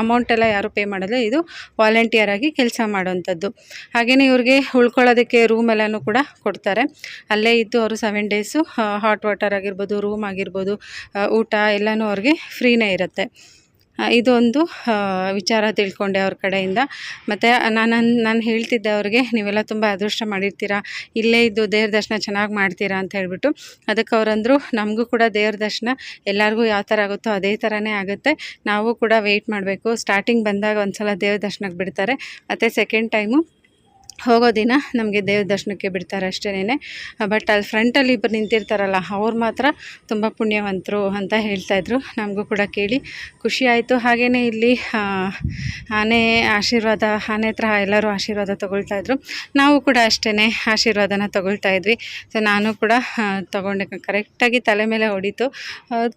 ಅಮೌಂಟ್ ಎಲ್ಲ ಯಾರು ಪೇ ಮಾಡಲ್ಲ. ಇದು ವಾಲಂಟಿಯರ್ ಆಗಿ ಕೆಲಸ ಮಾಡುವಂಥದ್ದು. ಹಾಗೆಯೇ ಇವ್ರಿಗೆ ಉಳ್ಕೊಳ್ಳೋದಕ್ಕೆ ರೂಮ್ ಎಲ್ಲನೂ ಕೂಡ ಕೊಡ್ತಾರೆ. ಅಲ್ಲೇ ಇದ್ದು ಅವರು ಸೆವೆನ್ ಡೇಸು ಹಾಟ್ ವಾಟರ್ ಆಗಿರ್ಬೋದು ರೂಮ್ ಆಗಿರ್ಬೋದು ಊಟ ಎಲ್ಲನೂ ಅವ್ರಿಗೆ ಫ್ರೀನೇ ಇರುತ್ತೆ. ಇದೊಂದು ವಿಚಾರ ತಿಳ್ಕೊಂಡೆ ಅವ್ರ ಕಡೆಯಿಂದ. ಮತ್ತು ನಾನು ನಾನು ಹೇಳ್ತಿದ್ದೆ ಅವ್ರಿಗೆ, ನೀವೆಲ್ಲ ತುಂಬ ಅದೃಷ್ಟ ಮಾಡಿರ್ತೀರಾ, ಇಲ್ಲೇ ಇದ್ದು ದೇವ್ರ ದರ್ಶನ ಚೆನ್ನಾಗಿ ಮಾಡ್ತೀರಾ ಅಂತ ಹೇಳ್ಬಿಟ್ಟು. ಅದಕ್ಕೆ ಅವರಂದರು, ನಮಗೂ ಕೂಡ ದೇವ್ರ ದರ್ಶನ, ಎಲ್ಲರಿಗೂ ಯಾವ ಥರ ಆಗುತ್ತೋ ಅದೇ ಥರನೇ ಆಗುತ್ತೆ. ನಾವು ಕೂಡ ವೆಯ್ಟ್ ಮಾಡಬೇಕು. ಸ್ಟಾರ್ಟಿಂಗ್ ಬಂದಾಗ ಒಂದು ಸಲ ದೇವ್ರ ದರ್ಶನಕ್ಕೆ ಬಿಡ್ತಾರೆ. ಮತ್ತು ಸೆಕೆಂಡ್ ಟೈಮು ಹೋಗೋ ದಿನ ನಮಗೆ ದೇವ್ರ ದರ್ಶನಕ್ಕೆ ಬಿಡ್ತಾರೆ ಅಷ್ಟೇನೆ ಬಟ್ ಅಲ್ಲಿ ಫ್ರಂಟಲ್ಲಿ ಇಬ್ಬರು ನಿಂತಿರ್ತಾರಲ್ಲ, ಅವ್ರು ಮಾತ್ರ ತುಂಬ ಪುಣ್ಯವಂತರು ಅಂತ ಹೇಳ್ತಾಯಿದ್ರು ನಮಗೂ ಕೂಡ ಕೇಳಿ ಖುಷಿ ಆಯಿತು. ಹಾಗೆಯೇ ಇಲ್ಲಿ ಆನೆ ಆಶೀರ್ವಾದ, ಆನೆ ಹತ್ರ ಎಲ್ಲರೂ ಆಶೀರ್ವಾದ ತೊಗೊಳ್ತಾಯಿದ್ರು ನಾವು ಕೂಡ ಅಷ್ಟೇ ಆಶೀರ್ವಾದನ ತೊಗೊಳ್ತಾ ಇದ್ವಿ. ಸೊ ನಾನು ಕೂಡ ತೊಗೊಂಡೆ. ಕರೆಕ್ಟಾಗಿ ತಲೆ ಮೇಲೆ ಹೊಡಿತು.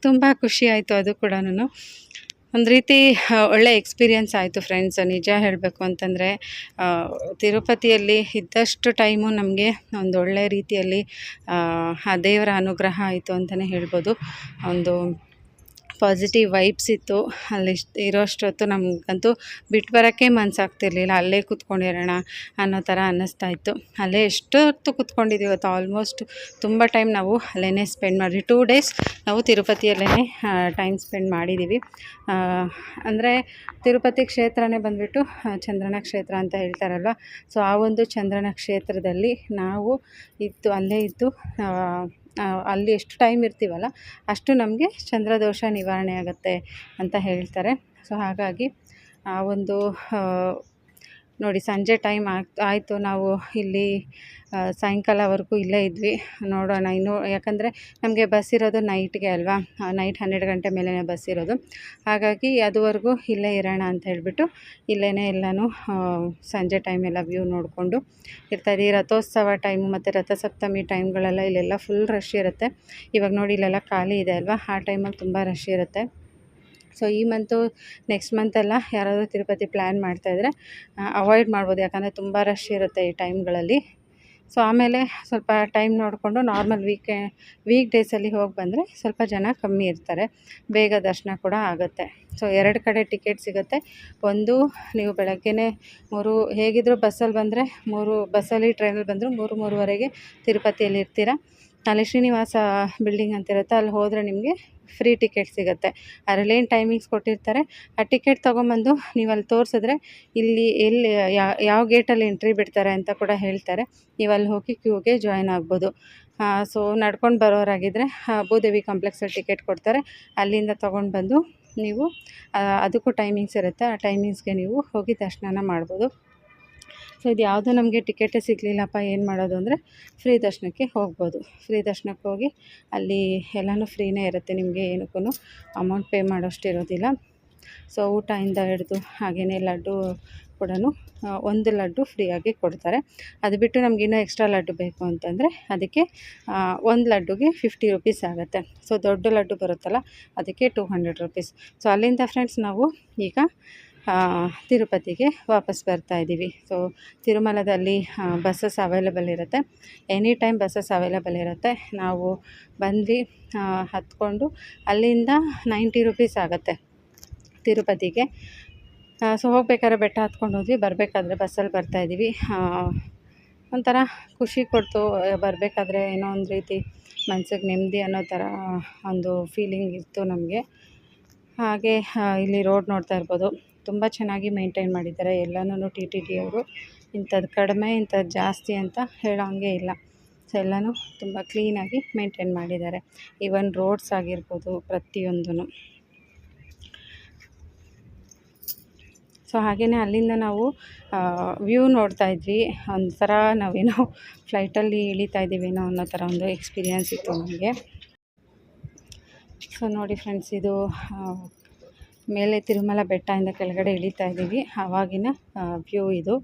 ತುಂಬ ಖುಷಿ ಆಯಿತು ಅದು ಕೂಡ ಒಂದು ರೀತಿ ಒಳ್ಳೆ ಎಕ್ಸ್ಪೀರಿಯನ್ಸ್ ಆಯಿತು ಫ್ರೆಂಡ್ಸ್ ನಿಜ ಹೇಳಬೇಕು ಅಂತಂದರೆ ತಿರುಪತಿಯಲ್ಲಿ ಇದ್ದಷ್ಟು ಟೈಮು ನಮಗೆ ಒಂದು ಒಳ್ಳೆ ರೀತಿಯಲ್ಲಿ, ಆ ದೇವರ ಅನುಗ್ರಹ ಆಯಿತು ಅಂತಲೇ ಹೇಳ್ಬೋದು. ಒಂದು ಪಾಸಿಟಿವ್ ವೈಬ್ಸ್ ಇತ್ತು. ಅಲ್ಲಿ ಇರೋಷ್ಟೊತ್ತು ನಮಗಂತೂ ಬಿಟ್ಟು ಬರೋಕ್ಕೆ ಮನಸ್ಸಾಗ್ತಿರ್ಲಿಲ್ಲ ಅಲ್ಲೇ ಕೂತ್ಕೊಂಡಿರೋಣ ಅನ್ನೋ ಥರ ಅನ್ನಿಸ್ತಾ ಇತ್ತು. ಅಲ್ಲೇ ಎಷ್ಟೊತ್ತು ಕೂತ್ಕೊಂಡಿದ್ದೀವಿ ಇವತ್ತು ಆಲ್ಮೋಸ್ಟ್ ತುಂಬ ಟೈಮ್ ನಾವು ಅಲ್ಲೇ ಸ್ಪೆಂಡ್ ಮಾಡಿದ್ವಿ ಟೂ ಡೇಸ್ ನಾವು ತಿರುಪತಿಯಲ್ಲೇ ಟೈಮ್ ಸ್ಪೆಂಡ್ ಮಾಡಿದ್ದೀವಿ ಅಂದರೆ ತಿರುಪತಿ ಕ್ಷೇತ್ರನೇ ಬಂದುಬಿಟ್ಟು ಚಂದ್ರನ ಕ್ಷೇತ್ರ ಅಂತ ಹೇಳ್ತಾರಲ್ವ? ಸೊ ಆ ಒಂದು ಚಂದ್ರನ ಕ್ಷೇತ್ರದಲ್ಲಿ ನಾವು ಇತ್ತು ಅಲ್ಲೇ ಇದ್ದು ಅಲ್ಲಿ ಎಷ್ಟು ಟೈಮ್ ಇರ್ತೀವಲ್ಲ ಅಷ್ಟು ನಮಗೆ ಚಂದ್ರದೋಷ ನಿವಾರಣೆ ಆಗುತ್ತೆ ಅಂತ ಹೇಳ್ತಾರೆ. ಸೊ ಹಾಗಾಗಿ ಆ ಒಂದು ನೋಡಿ ಸಂಜೆ ಟೈಮ್ ಆಯಿತು ನಾವು ಇಲ್ಲಿ ಸಾಯಂಕಾಲವರೆಗೂ ಇಲ್ಲೇ ಇದ್ವಿ. ನೋಡೋಣ ಇನ್ನೂ, ಯಾಕಂದರೆ ನಮಗೆ ಬಸ್ ಇರೋದು ನೈಟ್ಗೆ ಅಲ್ವಾ? ನೈಟ್ ಹನ್ನೆರಡು ಗಂಟೆ ಮೇಲೇ ಬಸ್ ಇರೋದು. ಹಾಗಾಗಿ ಅದುವರೆಗೂ ಇಲ್ಲೇ ಇರೋಣ ಅಂತ ಹೇಳಿಬಿಟ್ಟು ಇಲ್ಲೇ ಎಲ್ಲನೂ ಸಂಜೆ ಟೈಮ್ ಎಲ್ಲ ವ್ಯೂ ನೋಡಿಕೊಂಡು ಇರ್ತಾಯಿದ್ವಿ ರಥೋತ್ಸವ ಟೈಮು ಮತ್ತು ರಥಸಪ್ತಮಿ ಟೈಮ್ಗಳೆಲ್ಲ ಇಲ್ಲೆಲ್ಲ ಫುಲ್ ರಶ್ ಇರುತ್ತೆ. ಇವಾಗ ನೋಡಿ ಇಲ್ಲೆಲ್ಲ ಖಾಲಿ ಇದೆ ಅಲ್ವಾ? ಆ ಟೈಮಲ್ಲಿ ತುಂಬ ರಶ್ ಇರುತ್ತೆ. ಸೊ ಈ ಮಂತು ನೆಕ್ಸ್ಟ್ ಮಂತೆಲ್ಲ ಯಾರಾದರೂ ತಿರುಪತಿ ಪ್ಲ್ಯಾನ್ ಮಾಡ್ತಾಯಿದ್ರೆ ಅವಾಯ್ಡ್ ಮಾಡ್ಬೋದು. ಯಾಕಂದರೆ ತುಂಬ ರಶ್ ಇರುತ್ತೆ ಈ ಟೈಮ್ಗಳಲ್ಲಿ ಸೊ ಆಮೇಲೆ ಸ್ವಲ್ಪ ಟೈಮ್ ನೋಡಿಕೊಂಡು ನಾರ್ಮಲ್ ವೀಕೆ ವೀಕ್ ಡೇಸಲ್ಲಿ ಹೋಗಿ ಬಂದರೆ ಸ್ವಲ್ಪ ಜನ ಕಮ್ಮಿ ಇರ್ತಾರೆ. ಬೇಗ ದರ್ಶನ ಕೂಡ ಆಗುತ್ತೆ. ಸೊ ಎರಡು ಕಡೆ ಟಿಕೆಟ್ ಸಿಗುತ್ತೆ. ಒಂದು, ನೀವು ಬೆಳಗ್ಗೆನೇ ಮೂರು ಹೇಗಿದ್ದರೂ ಬಸ್ಸಲ್ಲಿ ಬಂದರೆ ಮೂರು ಬಸ್ಸಲ್ಲಿ ಟ್ರೈನಲ್ಲಿ ಬಂದರೂ ಮೂರು, ಮೂರುವರೆಗೆ ತಿರುಪತಿಯಲ್ಲಿ ಇರ್ತೀರ? ಅಲ್ಲಿ ಶ್ರೀನಿವಾಸ ಬಿಲ್ಡಿಂಗ್ ಅಂತಿರುತ್ತೆ. ಅಲ್ಲಿ ಹೋದರೆ ನಿಮಗೆ ಫ್ರೀ ಟಿಕೆಟ್ ಸಿಗುತ್ತೆ. ಅದರಲ್ಲೇನು ಟೈಮಿಂಗ್ಸ್ ಕೊಟ್ಟಿರ್ತಾರೆ. ಆ ಟಿಕೆಟ್ ತೊಗೊಂಬಂದು ನೀವು ಅಲ್ಲಿ ತೋರಿಸಿದ್ರೆ ಇಲ್ಲಿ ಎಲ್ಲಿ ಯಾವ ಗೇಟಲ್ಲಿ ಎಂಟ್ರಿ ಬಿಡ್ತಾರೆ ಅಂತ ಕೂಡ ಹೇಳ್ತಾರೆ. ನೀವು ಅಲ್ಲಿ ಹೋಗಿ ಕ್ಯೂಗೆ ಜಾಯ್ನ್ ಆಗ್ಬೋದು. ಸೊ ನಡ್ಕೊಂಡು ಬರೋರಾಗಿದ್ದರೆ ಭೂದೇವಿ ಕಾಂಪ್ಲೆಕ್ಸಲ್ಲಿ ಟಿಕೆಟ್ ಕೊಡ್ತಾರೆ. ಅಲ್ಲಿಂದ ತೊಗೊಂಡು ಬಂದು ನೀವು ಅದಕ್ಕೂ ಟೈಮಿಂಗ್ಸ್ ಇರುತ್ತೆ. ಆ ಟೈಮಿಂಗ್ಸ್ಗೆ ನೀವು ಹೋಗಿ ದರ್ಶನ ಮಾಡ್ಬೋದು. ಸೊ ಇದು. ಯಾವುದೂ ನಮಗೆ ಟಿಕೆಟೇ ಸಿಗಲಿಲ್ಲಪ್ಪ. ಏನು ಮಾಡೋದು ಅಂದರೆ ಫ್ರೀ ದರ್ಶನಕ್ಕೆ ಹೋಗ್ಬೋದು. ಫ್ರೀ ದರ್ಶನಕ್ಕೆ ಹೋಗಿ ಅಲ್ಲಿ ಎಲ್ಲನೂ ಫ್ರೀನೇ ಇರುತ್ತೆ. ನಿಮಗೆ ಏನಕ್ಕೂ ಅಮೌಂಟ್ ಪೇ ಮಾಡೋಷ್ಟು ಇರೋದಿಲ್ಲ. ಸೊ ಊಟದಿಂದ ಹಿಡಿದು ಹಾಗೆಯೇ ಲಡ್ಡು ಕೂಡ ಒಂದು ಲಡ್ಡು ಫ್ರೀಯಾಗಿ ಕೊಡ್ತಾರೆ. ಅದು ಬಿಟ್ಟು ನಮ್ಗೆ ಇನ್ನೂ ಎಕ್ಸ್ಟ್ರಾ ಲಡ್ಡು ಬೇಕು ಅಂತಂದರೆ ಅದಕ್ಕೆ ಒಂದು ಲಡ್ಡುಗೆ ಫಿಫ್ಟಿ ರುಪೀಸ್ ಆಗುತ್ತೆ. ಸೊ ದೊಡ್ಡ ಲಡ್ಡು ಬರುತ್ತಲ್ಲ, ಅದಕ್ಕೆ ಟೂ ಹಂಡ್ರೆಡ್ ರುಪೀಸ್ ಸೊ ಅಲ್ಲಿಂದ ಫ್ರೆಂಡ್ಸ್ ನಾವು ಈಗ ತಿರುಪತಿಗೆ ವಾಪಸ್ ಬರ್ತಾ ಇದ್ದೀವಿ. ಸೊ ತಿರುಮಲದಲ್ಲಿ ಬಸ್ಸಸ್ ಅವೈಲಬಲ್ ಇರುತ್ತೆ. ಎನಿ ಟೈಮ್ ಬಸ್ಸಸ್ ಅವೈಲೇಬಲ್ ಇರುತ್ತೆ. ನಾವು ಬಂದ್ವಿ ಹತ್ಕೊಂಡು ಅಲ್ಲಿಂದ ನೈಂಟಿ ರುಪೀಸ್ ಆಗುತ್ತೆ ತಿರುಪತಿಗೆ. ಸೊ ಹೋಗ್ಬೇಕಾದ್ರೆ ಬೆಟ್ಟ ಹತ್ಕೊಂಡು ಹೋದ್ವಿ. ಬರಬೇಕಾದ್ರೆ ಬಸ್ಸಲ್ಲಿ ಬರ್ತಾಯಿದ್ದೀವಿ ಒಂಥರ ಖುಷಿ ಕೊಡ್ತು, ಬರಬೇಕಾದ್ರೆ ಏನೋ ಒಂದು ರೀತಿ ಮನ್ಸಿಗೆ ನೆಮ್ಮದಿ ಅನ್ನೋ ಥರ ಒಂದು ಫೀಲಿಂಗ್ ಇತ್ತು ನಮಗೆ. ಹಾಗೆ ಇಲ್ಲಿ ರೋಡ್ ನೋಡ್ತಾ ಇರ್ಬೋದು. ತುಂಬ ಚೆನ್ನಾಗಿ ಮೇಂಟೈನ್ ಮಾಡಿದ್ದಾರೆ. ಎಲ್ಲನೂ ಟಿ ಟಿ ಡಿ ಅವರು. ಇಂಥದ್ದು ಕಡಿಮೆ ಇಂಥದ್ದು ಜಾಸ್ತಿ ಅಂತ ಹೇಳೋಂಗೆ ಇಲ್ಲ. ಸೊ ಎಲ್ಲನೂ ತುಂಬ ಕ್ಲೀನಾಗಿ ಮೇಂಟೈನ್ ಮಾಡಿದ್ದಾರೆ. ಈವನ್ ರೋಡ್ಸ್ ಆಗಿರ್ಬೋದು ಪ್ರತಿಯೊಂದೂ ಸೊ ಹಾಗೆಯೇ ಅಲ್ಲಿಂದ ನಾವು ವ್ಯೂ ನೋಡ್ತಾ ಇದ್ವಿ. ಒಂಥರ ನಾವೇನೋ ಫ್ಲೈಟಲ್ಲಿ ಇಳಿತಾ ಇದ್ದೀವೇನೋ ಅನ್ನೋ ಥರ ಒಂದು ಎಕ್ಸ್ಪೀರಿಯನ್ಸ್ ಇತ್ತು ನಮಗೆ. ಸೊ ನೋಡಿ ಫ್ರೆಂಡ್ಸ್ ಇದು ಮೇಲೆ ತಿರುಮಲ ಬೆಟ್ಟದಿಂದ ಕೆಳಗಡೆ ಇಳಿತಾ ಇದ್ದೀವಿ. ಆವಾಗಿನ ವ್ಯೂ ಇದು.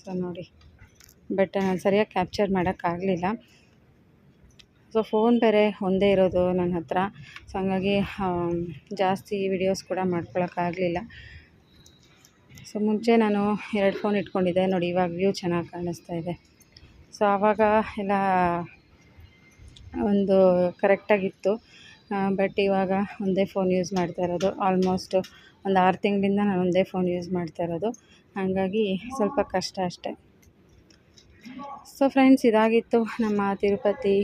ಸೊ ನೋಡಿ. ಬೆಟ್ಟ ನಾನು ಸರಿಯಾಗಿ ಕ್ಯಾಪ್ಚರ್ ಮಾಡೋಕ್ಕಾಗಲಿಲ್ಲ ಸೊ ಫೋನ್ ಬೇರೆ ಒಂದೇ ಇರೋದು ನನ್ನ ಹತ್ರ. ಸೊ ಹಂಗಾಗಿ ಜಾಸ್ತಿ ವಿಡಿಯೋಸ್ ಕೂಡ ಮಾಡ್ಕೊಳಕ್ಕಾಗಲಿಲ್ಲ ಸೊ ಮುಂಚೆ ನಾನು ಎರಡು ಫೋನ್ ಇಟ್ಕೊಂಡಿದ್ದೆ. ನೋಡಿ, ಇವಾಗ ವ್ಯೂ ಚೆನ್ನಾಗಿ ಕಾಣಿಸ್ತಾ ಇದೆ. ಸೊ ಆವಾಗ ಎಲ್ಲ ಒಂದು ಕರೆಕ್ಟಾಗಿತ್ತು ಬಟ್ ಇವಾಗ ಒಂದೇ ಫೋನ್ ಯೂಸ್ ಮಾಡ್ತಾ ಇರೋದು. ಆಲ್ಮೋಸ್ಟ್ ಒಂದು ಆರು ತಿಂಗಳಿಂದ ನಾನು ಒಂದೇ ಫೋನ್ ಯೂಸ್ ಮಾಡ್ತಾ ಇರೋದು. ಹಾಗಾಗಿ ಸ್ವಲ್ಪ ಕಷ್ಟ ಅಷ್ಟೆ. ಸೊ ಫ್ರೆಂಡ್ಸ್ ಇದಾಗಿತ್ತು ನಮ್ಮ ತಿರುಪತಿ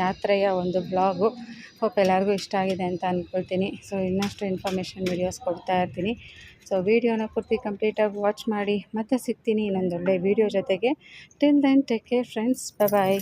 ಯಾತ್ರೆಯ ಒಂದು ಬ್ಲಾಗು ಹೋಪ್ ಎಲ್ಲರಿಗೂ ಇಷ್ಟ ಆಗಿದೆ ಅಂತ ಅಂದ್ಕೊಳ್ತೀನಿ ಸೊ ಇನ್ನಷ್ಟು ಇನ್ಫಾರ್ಮೇಷನ್ ವೀಡಿಯೋಸ್ ಕೊಡ್ತಾ ಇರ್ತೀನಿ. ಸೊ ವೀಡಿಯೋನ ಪೂರ್ತಿ ಕಂಪ್ಲೀಟಾಗಿ ವಾಚ್ ಮಾಡಿ, ಮತ್ತೆ ಸಿಗ್ತೀನಿ ಇನ್ನೊಂದು ಒಳ್ಳೆ ವೀಡಿಯೋ ಜೊತೆಗೆ. Till then take care friends bye